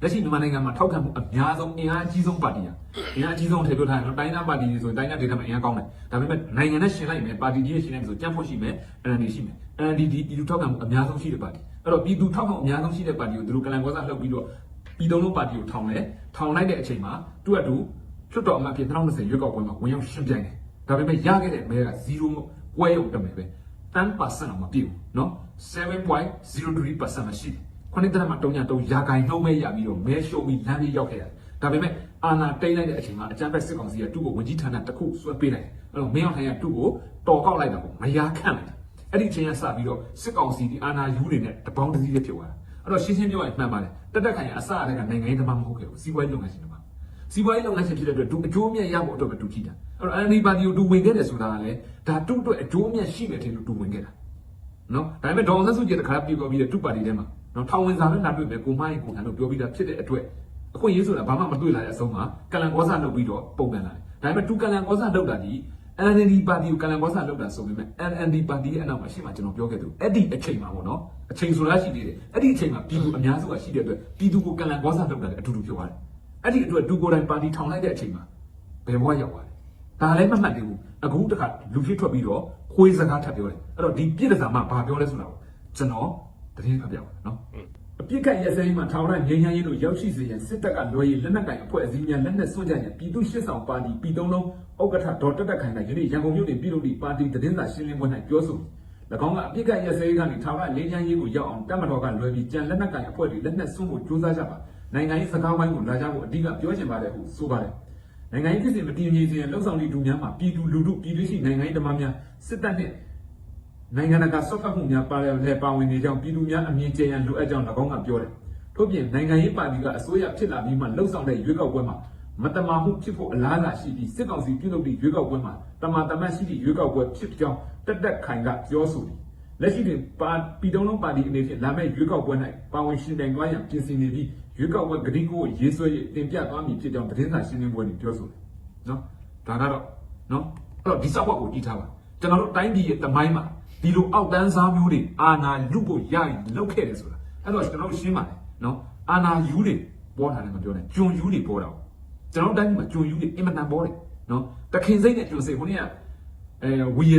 လက်ရှိမြန်မာနိုင်ငံမှာထောက်ခံမှုအများဆုံးအင်အားအကြီးဆုံးပါတီဟာအင်အားအကြီးဆုံးထည့်ပြောထားတယ်နော်တိုင်းသားပါတီတွေဆိုရင်တိုင်းသားဒေသမှာအင်အားကောင်းတယ်ဒါပေမဲ့နိုင်ငံနဲ့ရှင်လိုက်မယ်ပါတီကြီးရဲ့ရှင်လိုက်မယ်ဆိုကြံ့ဖို့ရှိမယ် NLD ရှိမယ် NLD ဒီပြည်သူထောက်ခံမှုအများဆုံးရှိတဲ့ပါတီအဲ့တော့ပြည်သူထောက်ခံမှုအများဆုံးရှိတဲ့ပါတီကိုသူတို့ကလန်ကောစားလှုပ်ပြီးတော့ပြည်သုံးလုံးပါတီကိုထောင်လဲထောင်လိုက်တဲ့အချိန်မှာသူ့အတူလွှတ်တော်အမတ်ပြည်2020ရွေးကောက်ပွဲမှာဝင်ရောက်ရှင်းပြိုင်တယ်ဒါပေမဲ့ရခဲ့တဲ့မဲက0ပွဲရုံတမယ်ပဲ10%တော့မပြည့်ဘူးနော် 7.03%မှရှိတယ်ခုနှစ်တရမှာတုံညာတုံရာဂိုင်နှုံးမဲရပြီးတော့မဲရှုံးပြီးလမ်းလေးရောက်ခဲ့ရတယ်။ဒါပေမဲ့အာနာတိတ်လိုက်တဲ့အချိန်မှာအကြမ်းဖက်စစ်ကောင်စီကသူ့ကိုဝင်ကြီးဌာနတစ်ခုဆွဲပေးလိုက်တယ်။အဲ့တော့မင်းအောင်ထိုင်ကသူ့ကိုတော်ကောက်လိုက်တာပေါ့မယားခန့်လိုက်တယ်။အဲ့ဒီအချိန်ကစပြီးတော့စစ်ကောင်စီဒီအာနာယူတွေနဲ့တပေါင်းတစည်းလေးဖြစ်သွားတာ။အဲ့တော့ရှင်းရှင်းပြောရင်မှန်ပါတယ်။တက်တက်ခိုင်ကအစအရကနိုင်ငံရေးသမားမဟုတ်ခဲ့ဘူး။စီးပွားရေးလုပ်ငန်းရှင်တွေပါ။စီးပွားရေးလုပ်ငန်းရှင်ဖြစ်တဲ့အတွက်သူအကျိုးအမြတ်ရဖို့အတွက်ပဲသူကြည့်တာ။အဲ့တော့ NLD ပါတီကိုသူဝင်ခဲ့တယ်ဆိုတာကလည်းဒါသူ့အတွက်အကျိုးအမြတ်ရှိတယ်ထင်လို့သူဝင်ခဲ့တာ။ နော်ဒါပေမဲ့ဒေါအောင်ဆန်းစုကြည်တခါပြေပြောပြီးတဲ့တူပါတီထဲမှာနော်ထောင်ဝင်စာနဲ့လာတွေ့မယ်ကိုမိုင်းကိုခံလို့ပြောပြီးသားဖြစ်တဲ့အတွက်အခွင့်အရေးဆိုတာဘာမှမတွေ့လာတဲ့အဆုံးမှာကလန်ကောစာလုပ်ပြီးတော့ပုံကန်လာတယ်ဒါပေမဲ့တူကလန်ကောစာလုပ်တာဒီ NLD ပါတီကိုကလန်ကောစာလုပ်တာဆိုပေမဲ့ NLD ပါတီရဲ့အနောက်မှာရှေ့မှာကျွန်တော်ပြောခဲ့သူအဲ့ဒီအချိန်မှာပေါ့နော်အချိန်ဆိုတာရှိသေးတယ်အဲ့ဒီအချိန်မှာပြည်သူအများစုကရှိတဲ့အတွက်ပြည်သူကိုကလန်ကောစာလုပ်တာလည်းအတူတူဖြစ်သွားတယ်အဲ့ဒီအတွက်ဒူကိုယ်တိုင်ပါတီထောင်လိုက်တဲ့အချိန်မှာဘယ်ဘဝရောက်သွားလဲဒါလည်းမမှတ်သေးဘူးအခုတခါလူဖြစ်ထွက်ပြီးတော့ ခွေးစကားထပ်ပြောတယ်အဲ့တော့ဒီပြည့်တစားမှဘာပြောလဲဆိုတာကိုကျွန်တော်တတိယဖတ်ပြပါမယ်နော်အပြစ်ကရက်စဲမှာထောင်ရငြိမ်းချမ်းရေးတို့ရောက်ရှိစေရန်စစ်တပ်ကလွှဲရည်လက်နက်ကင်အဖွဲ့အစည်းများလက်နက်စွန့်ကြရန်ပြည်သူရှစ်ဆောင်ပါတီပြည်သုံးလုံးဥက္ကဋ္ဌဒေါ်တက်တက်ခိုင်ကယနေ့ရန်ကုန်မြို့တွင်ပြည်သူ့ပါတီသတင်းစာရှင်းလင်းပွဲ၌ပြောဆို၎င်းကအပြစ်ကရက်စဲကနေထောင်ရငြိမ်းချမ်းရေးကိုရောက်အောင်တပ်မတော်ကလွှဲပြီးကြံလက်နက်ကင်အဖွဲ့တွေလက်နက်စွန့်ဖို့ကြိုးစားကြပါနိုင်ငံရေးစကားဝိုင်းကိုလာကြဖို့အဓိကပြောချင်ပါတယ်ဟုဆိုပါတယ် နိုင်ငံရေးဖြစ်စဉ်မတည်ငြိမ်စေရန်လှုပ်ဆောင်သည့်လူများမှာပြည်သူလူထုပြည်သူရှိနိုင်ငံရေးဓမ္မများစစ်တပ်နှင့်နိုင်ငံတကာဆွတ်ဖက်မှုများပါလည်လဲပါဝင်နေကြောင်းပြည်သူများအမြင်ကျရန်လိုအပ်ကြောင်း၎င်းကပြောတယ်။ထို့ပြင်နိုင်ငံရေးပါတီကအစိုးရဖြစ်လာပြီးမှလှုပ်ဆောင်တဲ့ရွေးကောက်ပွဲမှာမတမာမှုဖြစ်ဖို့အလားအလာရှိပြီးစစ်ကောင်စီပြုလုပ်သည့်ရွေးကောက်ပွဲမှာတမာတမတ်ရှိသည့်ရွေးကောက်ပွဲဖြစ်ကြောင်းတက်တက်ခိုင်ကပြောဆိုသည်။ လက်ရှိတွင်ပါပြည်တုံးလုံးပါတီအနေဖြင့်လာမယ့်ရွေးကောက်ပွဲ၌ပါဝင်ရှင်တိုင်သွားရန်ပြင်ဆင်နေပြီးရွေးကောက်ပွဲဂတိကိုရေးဆွဲ၍တင်ပြသွားမည်ဖြစ်ကြောင်းသတင်းစာရှင်းလင်းပွဲတွင်ပြောဆိုတယ်။နော်ဒါကတော့နော်အဲ့တော့ဒီစောက်ဘက်ကိုတည်ထားပါကျွန်တော်တို့တိုင်းပြည်ရဲ့တမိုင်းမှာဒီလိုအောက်တန်းစားမျိုးတွေအာနာလူဖို့ရရင်လောက်ခဲ့တယ်ဆိုတာအဲ့တော့ကျွန်တော်တို့ရှင်းပါတယ်နော်အာနာယူတွေပေါ်တာလည်းမပြောနဲ့ဂျွန်ယူတွေပေါ်တာပေါ့ကျွန်တော်တို့တိုင်းပြည်မှာဂျွန်ယူတွေအင်မတန်ပေါ်တယ်နော်တခင်စိတ်နဲ့ဂျွန်စိတ်ခုနကအဲဝီရ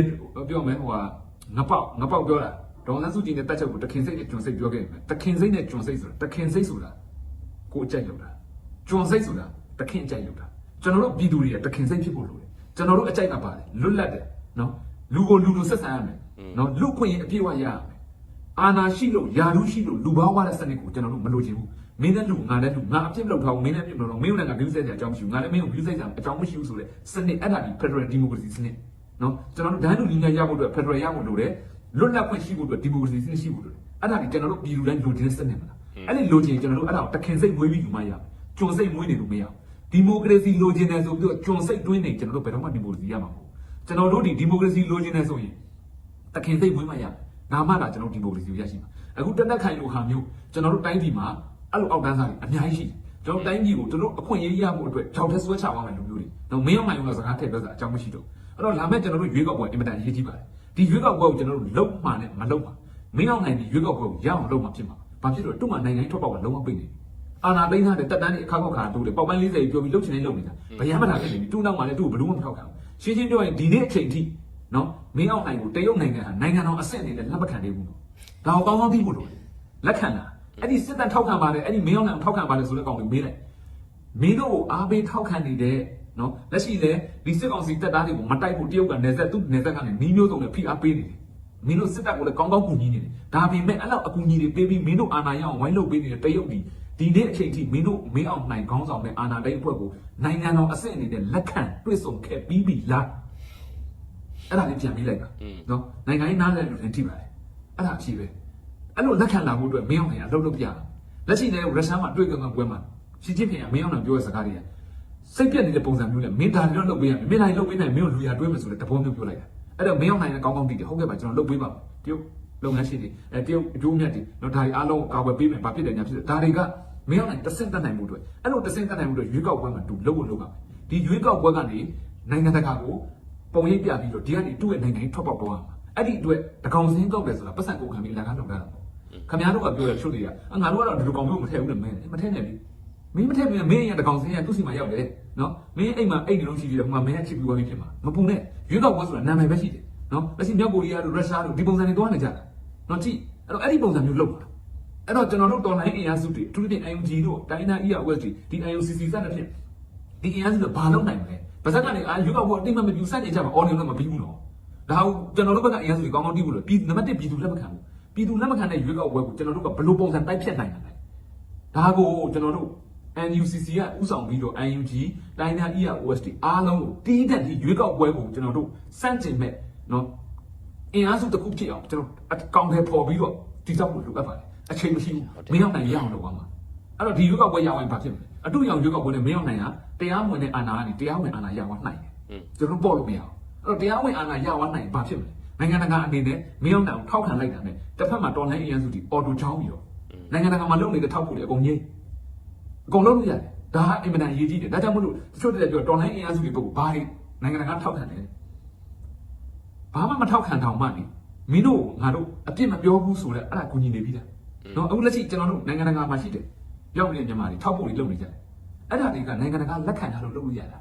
ပြောမယ်ဟိုက ငပောက်ငပောက်ပြောတာဒေါ်လန်းစုကြည်နဲ့တက်ချက်ကိုတခင်စိတ်နဲ့ဂျွန်စိတ်ပြောခဲ့တယ်တခင်စိတ်နဲ့ဂျွန်စိတ်ဆိုတာတခင်စိတ်ဆိုတာကိုအကြိုက်လို့တာကျွန်းစိတ်ဆိုတာတခင်အကြိုက်လို့တာကျွန်တော်တို့ပြည်သူတွေကတခင်စိတ်ဖြစ်ဖို့လိုတယ်ကျွန်တော်တို့အကြိုက်ကပါတယ်လွတ်လပ်တယ်နော်လူကိုလူလိုဆက်ဆံရမယ်နော်လူခွင့်ရင်အပြည့်အဝရရမယ်အာနာရှိလို့ယာလူရှိလို့လူဘာဝတဲ့စနစ်ကိုကျွန်တော်တို့မလိုချင်ဘူးမင်းနဲ့လူငါနဲ့လူငါအပြစ်မလုပ်ထားဘူးမင်းနဲ့အပြစ်မလုပ်တော့မင်းနဲ့ငါ view ဆက်ကြအကြောင်းမရှိဘူးငါလည်းမင်းကို view ဆက်ကြအကြောင်းမရှိဘူးဆိုတဲ့စနစ်အဲ့ဒါဒီ Federal Democracy စနစ် နော်ကျွန်တော်တို့ဒန်းလူညီညာရဖို့အတွက် Federal ရဖို့လိုတယ်လွတ်လပ်ခွင့်ရှိဖို့အတွက် Democracy စနစ်ရှိဖို့လိုတယ်အဲ့ဒါဒီကျွန်တော်တို့ပြည်သူတိုင်းလိုချင်တဲ့စနစ်မလားအဲ့ဒီလိုချင်ကျွန်တော်တို့အဲ့ဒါကိုတခင်စိတ်မွေးပြီးယူမှရမယ်ကျွန်းစိတ်မွေးနေလို့မရဘူးဒီမိုကရေစီလိုချင်တယ်ဆိုပြီးတော့ကျွန်းစိတ်တွင်းနေကျွန်တော်တို့ဘယ်တော့မှဒီမိုကရေစီရမှာမဟုတ်ဘူးကျွန်တော်တို့ဒီဒီမိုကရေစီလိုချင်တယ်ဆိုရင်တခင်စိတ်မွေးမှရမယ်နာမတာကျွန်တော်ဒီမိုကရေစီကိုရရှိမှာအခုတက်တက်ခိုင်လိုဟာမျိုးကျွန်တော်တို့တိုင်းပြည်မှာအဲ့လိုအောက်တန်းစားတွေအများကြီးရှိတယ်ကျွန်တော်တိုင်းပြည်ကိုတို့အခွင့်အရေးရဖို့အတွက်ကြောက်တဲ့ဆွဲချသွားမယ်လူမျိုးတွေတော့မင်းအောင်နိုင်အောင်စကားထည့်ပြောတာအကြောင်းမရှိတော့ အဲ့တော့လာမဲ့ကျွန်တော်တို့ရွေးကောက်ပွဲအင်မတန်အရေးကြီးပါတယ်ဒီရွေးကောက်ပွဲကိုကျွန်တော်တို့လုံးမှနဲ့မလုံးပါမင်းအောင်နိုင်ဒီရွေးကောက်ပွဲကိုရအောင်လုံးမှဖြစ်မှာဘာဖြစ်လို့တူမှနိုင်ငံထွက်ပေါက်ကလုံးဝပိတ်နေတယ်အာနာသိန်းသားတဲ့တက်တန်းတွေအခါခောက်ခါတူတယ်ပေါက်ပန်း40ပြောပြီးလှုပ်ချင်နေလှုပ်နေတာဗယံမလာဖြစ်နေပြီတူနောက်မှလည်းသူ့ကိုဘယ်လို့မှမထောက်ခံဘူးရှင်းရှင်းပြောရင်ဒီနေ့အချိန်ထိနော်မင်းအောင်နိုင်ကိုတရုတ်နိုင်ငံဟာနိုင်ငံတော်အဆင့်အနေနဲ့လက်မခံသေးဘူးနော်ဒါကိုကောင်းကောင်းသိဖို့လိုတယ်လက်ခံတာအဲ့ဒီစစ်တပ်ထောက်ခံပါတယ်အဲ့ဒီမင်းအောင်နိုင်ကိုထောက်ခံပါတယ်ဆိုတဲ့ကောင်တွေမေးလိုက်မင်းတို့ကိုအားပေးထောက်ခံနေတဲ့ နော်လက်ရှိလေဒီစစ်ကောင်စီတပ်သားတွေကိုမတိုက်ဖို့တရုတ်ကနေဆက်သူ့နေဆက်ကနေမီးမျိုးစုံနဲ့ဖိအားပေးနေတယ်မင်းတို့စစ်တပ်ကိုလည်းကောင်းကောင်းကူညီနေတယ်ဒါပေမဲ့အဲ့လောက်အကူအညီတွေပေးပြီးမင်းတို့အာဏာရအောင်ဝိုင်းလုပ်ပေးနေတဲ့တရုတ်ဒီဒီနေ့အချိန်ထိမင်းတို့မင်းအောင်နိုင်ခေါင်းဆောင်တဲ့အာဏာတိတ်အဖွဲ့ကိုနိုင်ငံတော်အဆင့်အနေနဲ့လက်ခံတွေ့ဆုံခဲ့ပြီးပြီလားအဲ့ဒါလေးပြန်ပြီးလိုက်တာနော်နိုင်ငံရေးနားလည်လို့လည်းထိပါတယ်အဲ့ဒါအရှိပဲအဲ့လိုလက်ခံလာဖို့အတွက်မင်းအောင်နိုင်အလုပ်လုပ်ပြတာလက်ရှိလည်းရုရှားမှာတွေ့ကြုံပွဲမှာရှင်းချင်းပြင်ကမင်းအောင်နိုင်ပြောတဲ့စကားတွေက စိတ်ပြက်နေတဲ့ပုံစံမျိုးနဲ့မင်းဒါလွတ်လုပ်ပေးရမယ်မင်းနိုင်လုပ်ပေးနိုင်မင်းကိုလူရတွဲမယ်ဆိုတဲ့တဘောမျိုးပြောလိုက်တာအဲ့တော့မင်းအောင်နိုင်လည်းကောင်းကောင်းသိတယ်ဟုတ်ကဲ့ပါကျွန်တော်လုပ်ပေးပါမယ်တရုတ်လုပ်ငန်းရှင်တွေအဲတရုတ်အကျိုးမြတ်တွေတော့ဒါတွေအားလုံးကာကွယ်ပေးမယ်ဘာဖြစ်တယ်ညာဖြစ်တယ်ဒါတွေကမင်းအောင်နိုင်တဆင့်တက်နိုင်မှုအတွက်အဲ့လိုတဆင့်တက်နိုင်မှုအတွက်ရွေးကောက်ပွဲမှာတူလုပ်ဖို့လုပ်ပါမယ်ဒီရွေးကောက်ပွဲကနေနိုင်ငံတကာကိုပုံရိပ်ပြပြီးတော့ဒီကနေသူ့ရဲ့နိုင်ငံကြီးထွက်ပေါက်တော့ရမှာအဲ့ဒီအတွက်တကောင်စင်းကောက်တယ်ဆိုတာပတ်စံကုန်ခံပြီးလက်ကားလုပ်တာပေါ့ခင်ဗျားတို့ကပြောရချွတ်တွေကငါတို့ကတော့ဒီလိုကောင်မျိုးမထည့်ဘူးနဲ့မင်းမထည့်နဲ့ပြီ မင်းမထည့်ပြင်မင်းရတကောင်စင်းရသူ့စီမှာရောက်တယ်နော်မင်းအိမ်မှာအိမ်နေလို့ရှိသေးတယ်ဟိုမှာမင်းကချစ်ပြီးသွားပြီဖြစ်မှာမပူနဲ့ရွေးကောက်ပွဲဆိုတာနာမည်ပဲရှိတယ်နော်လက်ရှိမြောက်ကိုရီးယားတို့ရုရှားတို့ဒီပုံစံတွေတွားနေကြတာနော်ကြည့်အဲ့တော့အဲ့ဒီပုံစံမျိုးလုပ်ပါအဲ့တော့ကျွန်တော်တို့တော်လိုင်းအင်အားစုတွေအထူးသဖြင့် IUG တို့တိုင်းနာ ERWS တွေဒီ IUCC စတဲ့ဖြင့်ဒီအင်အားစုတွေဘာလုပ်နိုင်မလဲပါဇက်ကနေအာရွေးကောက်ပွဲအတိတ်မမပြူစတင်ကြမှာအော်နေလို့မပြီးဘူးနော်ဒါဟုတ်ကျွန်တော်တို့ဘက်ကအင်အားစုတွေကောင်းကောင်းသိဖို့လို့ပြည်နံပါတ်1ပြည်သူလက်မခံဘူးပြည်သူလက်မခံတဲ့ရွေးကောက်ပွဲကိုကျွန်တော်တို့ကဘယ်လိုပုံစံတိုက်ဖြတ်နိုင်လဲဒါကိုကျွန်တော်တို့ NUCC ကဥဆောင်ပြီးတော့ IUG တိုင်းနာ EROSD အားလုံးကိုတီးတက်ဒီရွေးကောက်ပွဲကိုကျွန်တော်တို့စန့်ကျင်မဲ့နော်အင်အားစုတစ်ခုဖြစ်အောင်ကျွန်တော်အကောင့်ထဲပေါ်ပြီးတော့တိစောက်ဖို့လိုအပ်ပါတယ်အချိန်မရှိဘူးမင်းအောင်နိုင်ရအောင်လုပ်ပါမှာအဲ့တော့ဒီရွေးကောက်ပွဲရအောင်ဘာဖြစ်မလဲအတူရောင်ရွေးကောက်ပွဲနဲ့မင်းအောင်နိုင်ကတရားဝင်တဲ့အာဏာကနေတရားဝင်အာဏာရအောင်နိုင်တယ်ကျွန်တော်ပေါ်လို့မရအောင်အဲ့တော့တရားဝင်အာဏာရအောင်နိုင်ဘာဖြစ်မလဲနိုင်ငံတကာအနေနဲ့မင်းအောင်နိုင်ကိုထောက်ခံလိုက်တာနဲ့တစ်ဖက်မှာတော်လိုင်းအင်အားစုတွေအော်တိုချောင်းပြီးတော့နိုင်ငံတကာမှာလုပ်နေတဲ့ထောက်ဖို့တွေအကုန်ကြီး အကုန်လုံးလုပ်ရတယ်ဒါကအင်မတန်အရေးကြီးတယ်ဒါကြောင့်မလို့တချို့တည်းပြောတော်လိုင်းအင်အားစုတွေပုဂ္ဂိုလ်ဘာတွေနိုင်ငံတကာထောက်ခံတယ်ဘာမှမထောက်ခံတော့မှနေမင်းတို့ငါတို့အပြစ်မပြောဘူးဆိုတော့အဲ့ဒါကူညီနေပြီလားနော်အခုလက်ရှိကျွန်တော်တို့နိုင်ငံတကာမှာရှိတယ်ရောက်နေတဲ့မြန်မာတွေထောက်ဖို့တွေလုပ်နေကြတယ်အဲ့ဒါတွေကနိုင်ငံတကာလက်ခံထားလို့လုပ်လို့ရတာ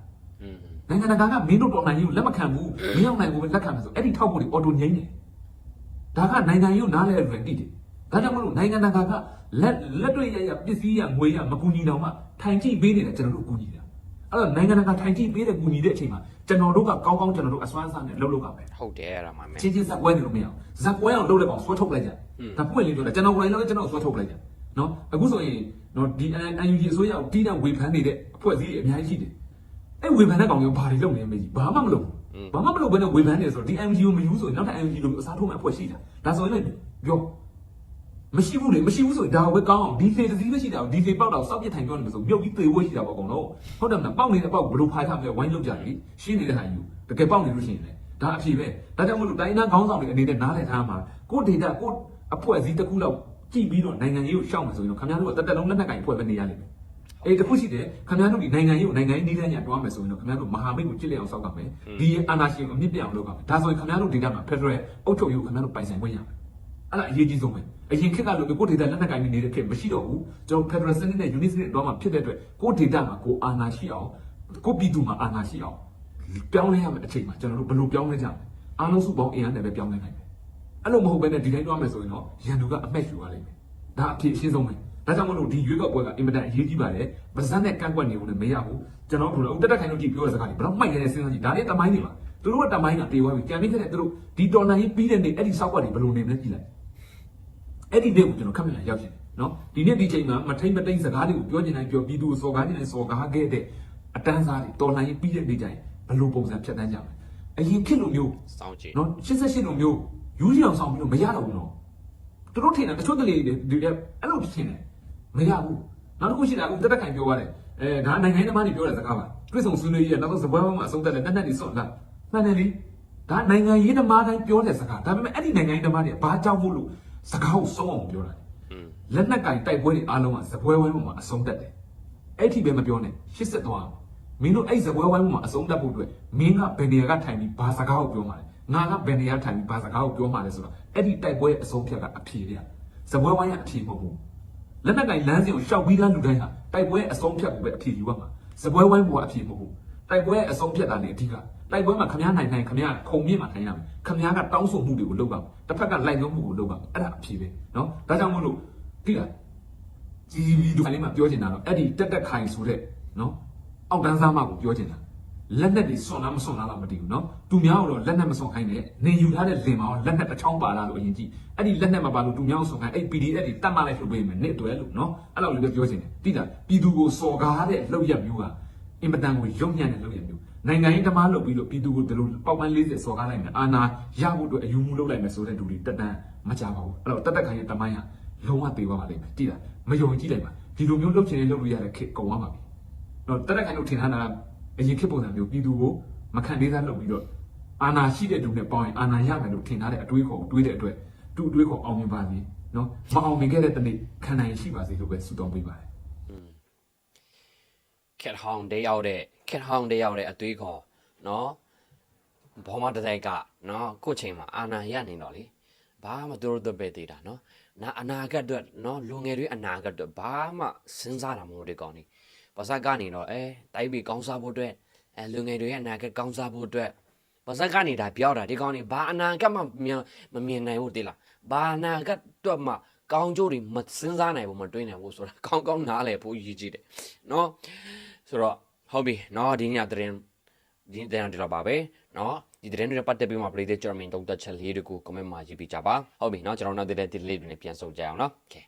နိုင်ငံတကာကမင်းတို့တော်နိုင်ရေးကိုလက်မခံဘူးမင်းအောင်နိုင်ကိုပဲလက်ခံမယ်ဆိုအဲ့ဒီထောက်ဖို့တွေအော်တိုငိမ့်တယ်ဒါကနိုင်ငံရေးကိုနားလဲလွယ်တိတယ်ဒါကြောင့်မလို့နိုင်ငံတကာက လက်လက်တွေ့ရရပစ္စည်းရငွေရမကူညီတော့မှထိုင်ကြည့်ပေးနေတယ်ကျွန်တော်တို့ကူညီတာအဲ့တော့နိုင်ငံတကာထိုင်ကြည့်ပေးတဲ့ကူညီတဲ့အချိန်မှာကျွန်တော်တို့ကကောင်းကောင်းကျွန်တော်တို့အစွမ်းအစနဲ့လှုပ်လှုပ်ပါမယ်ဟုတ်တယ်အဲ့ဒါမှမယ်ချင်းချင်းဇက်ပွဲနေလို့မရအောင်ဇက်ပွဲအောင်လှုပ်လိုက်အောင်ဆွဲထုတ်လိုက်ကြဒါပွင့်လေးပြောတယ်ကျွန်တော်ကိုယ်တိုင်လည်းကျွန်တော်ဆွဲထုတ်လိုက်ကြနော်အခုဆိုရင်နော်ဒီ UNG အစိုးရကိုတီးတဲ့ဝေဖန်နေတဲ့အဖွဲ့အစည်းတွေအများကြီးရှိတယ်အဲ့ဝေဖန်တဲ့ကောင်မျိုးဘာတွေလုပ်နေလဲမေးကြီးဘာမှမလုပ်ဘူးဘာမှမလုပ်ဘဲနဲ့ဝေဖန်နေဆိုတော့ဒီ MG ကိုမယူဆိုရင်နောက်ထပ် MG လိုအစားထိုးမဲ့အဖွဲ့ရှိတာဒါဆိုရင်လည်းပြော မရှိဘူးလေမရှိဘူးဆိုရင်ဒါပဲကောင်းအောင်ဒီဖေတစ်စီးပဲရှိတာဒီဖေပေါက်တော့စောက်ပြစ်ထိုင်ပြောနေမှာဆိုမြုပ်ပြီးသေဖို့ရှိတာပေါ့ကောင်တော့ဟုတ်တယ်မလားပေါက်နေတဲ့ပေါက်ဘယ်လိုဖားချမလဲဝိုင်းလုပ်ကြပြီရှင်းနေတဲ့ဟာယူတကယ်ပေါက်နေလို့ရှိရင်လေဒါအဖြစ်ပဲဒါကြောင့်မလို့တိုင်းသားခေါင်းဆောင်တွေအနေနဲ့နားလည်ထားမှာကိုဒေတာကိုအဖွဲ့အစည်းတစ်ခုလောက်ကြည့်ပြီးတော့နိုင်ငံရေးကိုရှောက်မယ်ဆိုရင်တော့ခင်ဗျားတို့ကတက်တက်လုံးလက်နက်ကင်ဖွဲ့ပဲနေရလိမ့်မယ်အေးတခုရှိတယ်ခင်ဗျားတို့ဒီနိုင်ငံရေးကိုနိုင်ငံရေးနည်းလမ်းညာတွားမယ်ဆိုရင်တော့ခင်ဗျားတို့မဟာမိတ်ကိုကြစ်လျအောင်စောက်ကမယ်ဒီအာဏာရှင်ကိုအမြင့်ပြအောင်လုပ်ကမယ်ဒါဆိုရင်ခင်ဗျားတို့ဒေတာမှာဖက်ဒရယ်အုပ်ချုပ်ရေးကိုခင်ဗျားတို့ပိုင်ဆိုင်ခွင့်ရမယ်အဲ့ဒါအရေးကြီးဆုံးပဲ အရင်ခေတ်ကလို့ကိုဒေတာလက်နက်ကင်နေတဲ့ခေတ်မရှိတော့ဘူးကျွန်တော် Federal စနစ်နဲ့ Unit စနစ်တော့မှဖြစ်တဲ့အတွက်ကိုဒေတာမှာကိုအာဏာရှိအောင်ကိုပြည်သူမှာအာဏာရှိအောင်ပြောင်းလဲရမယ့်အချိန်မှာကျွန်တော်တို့ဘယ်လိုပြောင်းလဲကြမလဲအားလုံးစုပေါင်းအင်အားနဲ့ပဲပြောင်းလဲနိုင်တယ်အဲ့လိုမဟုတ်ဘဲနဲ့ဒီတိုင်းတော့မယ်ဆိုရင်တော့ရန်သူကအမက်ယူရလိမ့်မယ်ဒါအဖြစ်အရှင်းဆုံးပဲဒါကြောင့်မလို့ဒီရွေးကောက်ပွဲကအင်မတန်အရေးကြီးပါတယ်ဗဇက်နဲ့ကန့်ကွက်နေလို့လည်းမရဘူးကျွန်တော်တို့လည်းတက်တက်ခိုင်လို့ကြည့်ပြောတဲ့စကားတွေဘယ်တော့မှိုက်နေတဲ့စဉ်းစားကြည့်ဒါလေးတမိုင်းတွေပါသူတို့ကတမိုင်းကတေသွားပြီကြံပြီးခဲ့တဲ့သူတို့ဒီတော်နိုင်ရေးပြီးတဲ့နေ့အဲ့ဒီစောက်ကွက်တွေဘယ်လိုနေမလဲကြည့်လိုက် အဲ့ဒီနေ့ကိုကျွန်တော်ခက်မှန်ရောက်ရှင်တယ်နော်ဒီနေ့ဒီချိန်မှာမထိမ့်မတိန်စကားတွေကိုပြောချင်တိုင်းပြောပြည်သူကိုစော်ကားချင်တိုင်းစော်ကားခဲ့တဲ့အတန်းစားတွေတော်လှန်ရေးပြီးတဲ့နေ့ကျရင်ဘယ်လိုပုံစံဖြတ်တန်းကြမလဲအရင်ခေတ်လိုမျိုးစောင့်ကြည့်နော်88လိုမျိုးယူကြီးအောင်ဆောင်ပြီးတော့မရတော့ဘူးနော်သူတို့ထင်တယ်တချို့ကလေးတွေဒီအဲ့လိုထင်တယ်မရဘူးနောက်တစ်ခုရှိတာအခုတက်တက်ခိုင်ပြောရတယ်အဲဒါနိုင်ငံသမားတွေပြောတဲ့စကားပါတွေ့ဆုံဆွေးနွေးရေးနောက်ဆုံးစပွဲမှာအဆုံးသက်တဲ့တက်တက်တွေစွန့်လာမှန်တယ်လေဒါနိုင်ငံရေးသမားတိုင်းပြောတဲ့စကားဒါပေမဲ့အဲ့ဒီနိုင်ငံရေးသမားတွေဘာကြောက်မို့လို့ စကားကိုဆုံးအောင်ပြောတာလဲလက်နက်ကင်တိုက်ပွဲတွေအားလုံးကဇပွဲဝိုင်းပေါ်မှာအဆုံးတက်တယ်။အဲ့ဒီပဲမပြောနဲ့ရှစ်ဆက်သွားအောင်။မင်းတို့အဲ့ဇပွဲဝိုင်းပေါ်မှာအဆုံးတက်ဖို့အတွက်မင်းကဘယ်နေရာကထိုင်ပြီးဘာစကားကိုပြောမှာလဲ။ငါကဘယ်နေရာထိုင်ပြီးဘာစကားကိုပြောမှာလဲဆိုတော့အဲ့ဒီတိုက်ပွဲအဆုံးဖြတ်ကအဖြေတွေကဇပွဲဝိုင်းကအဖြေမဟုတ်ဘူး။လက်နက်ကင်လမ်းစဉ်ကိုရှောက်ပြီးသားလူတိုင်းဟာတိုက်ပွဲအဆုံးဖြတ်ကိုပဲအဖြေယူရမှာ။ဇပွဲဝိုင်းပေါ်ကအဖြေမဟုတ်ဘူး။တိုက်ပွဲအဆုံးဖြတ်တာလေအဓိက တိုက်ပွဲမှာခမည်းနိုင်နိုင်ခမည်းခုံမြင့်မှာထိုင်ရမယ်။ခမည်းကတောင်းဆိုမှုတွေကိုလုပ်ပါမယ်။တစ်ဖက်ကလိုက်လို့မှုကိုလုပ်ပါမယ်။အဲ့ဒါအဖြေပဲနော်။ဒါကြောင့်မို့လို့တိလားជីဗီတို့ခိုင်လေးမှာပြောချင်တာတော့အဲ့ဒီတက်တက်ခိုင်ဆိုတဲ့နော်အောက်တန်းစားမကိုပြောချင်တာလက်နဲ့တွေစွန့်လားမစွန့်လားတော့မသိဘူးနော်သူများကတော့လက်နဲ့မစွန့်ခိုင်းနဲ့နေယူထားတဲ့လင်မှာတော့လက်နဲ့တစ်ချောင်းပါလားလို့အရင်ကြည့်အဲ့ဒီလက်နဲ့မပါလို့သူများကိုစွန့်ခိုင်းအဲ့ PDF တွေတတ်မှလိုက်လို့ပေးမယ်နှစ်တွဲလို့နော်အဲ့လိုလေးပဲပြောချင်တယ်တိတာပြည်သူကိုစော်ကားတဲ့လောက်ရက်မျိုးကအင်မတန်ကိုရုံညံ့တဲ့လောက်ရက်မျိုး နိုင်ငံရေးဓမ္မလုပ်ပြီးလို့ပြည်သူကိုဒီလိုပေါက်ပန်း40စော်ကားလိုက်မယ်အာနာရဖို့အတွက်အယူမှုလုပ်လိုက်မယ်ဆိုတဲ့လူတွေတက်တန်းမကြပါဘူးအဲ့တော့တက်တက်ခိုင်ရဲ့တမိုင်းဟာလုံးဝသေးပါပါလိမ့်မယ်တိတာမယုံကြည့်လိုက်ပါဒီလိုမျိုးလုပ်ချင်ရင်လုပ်လို့ရတဲ့ခေတ်ကုန်သွားပါပြီတော့တက်တက်ခိုင်တို့ထင်ထားတာအရင်ခေတ်ပုံစံမျိုးပြည်သူကိုမခံသေးသားလုပ်ပြီးတော့အာဏာရှိတဲ့သူနဲ့ပေါင်းရင်အာဏာရမယ်လို့ထင်ထားတဲ့အတွေးခေါ်တွေးတဲ့အတွက်သူ့အတွေးခေါ်အောင်မြင်ပါစေနော်မအောင်မြင်ခဲ့တဲ့တနေ့ခံနိုင်ရှိပါစေလို့ပဲဆုတောင်းပေးပါတယ် ခက်ဟောင်းတယောက်တဲ့ခက်ဟောင်းတယောက်တဲ့အသွေးခေါ်နော်ဘောမတတိုက်ကနော်ကိုယ့်ချိန်မှာအာနာရနေတော့လေဘာမှသူတို့ပဲသေးတာနော်နာအနာဂတ်အတွက်နော်လူငယ်တွေအနာဂတ်အတွက်ဘာမှစဉ်းစားတာမဟုတ်တဲ့ကောင်နေပါစက်ကနေတော့အဲတိုက်ပြီးကောင်းစားဖို့အတွက်အဲလူငယ်တွေရဲ့အနာဂတ်ကောင်းစားဖို့အတွက်ပါစက်ကနေဒါပြောတာဒီကောင်နေဘာအနာဂတ်မှမြင်မမြင်နိုင်ဘူးတိလားဘာအနာဂတ်အတွက်မှကောင်းကျိုးတွေမစဉ်းစားနိုင်ဘူးမတွေးနိုင်ဘူးဆိုတာကောင်းကောင်းနားလည်ဖို့ရည်ကြည့်တယ်နော် ဆိုတော့ဟုတ်ပြီเนาะဒီညသတင်းဒီသတင်းတွေတော့ပါပဲเนาะဒီသတင်းတွေနဲ့ပတ်သက်ပြီးမှပရိသတ်ဂျာမင်တုံးသက်ချက်လေးတွေကို comment မှာရေးပြကြပါဟုတ်ပြီเนาะကျွန်တော်နောက်တဲ့ဒီလေးတွေနဲ့ပြန်ဆုံကြအောင်เนาะ okay bye bye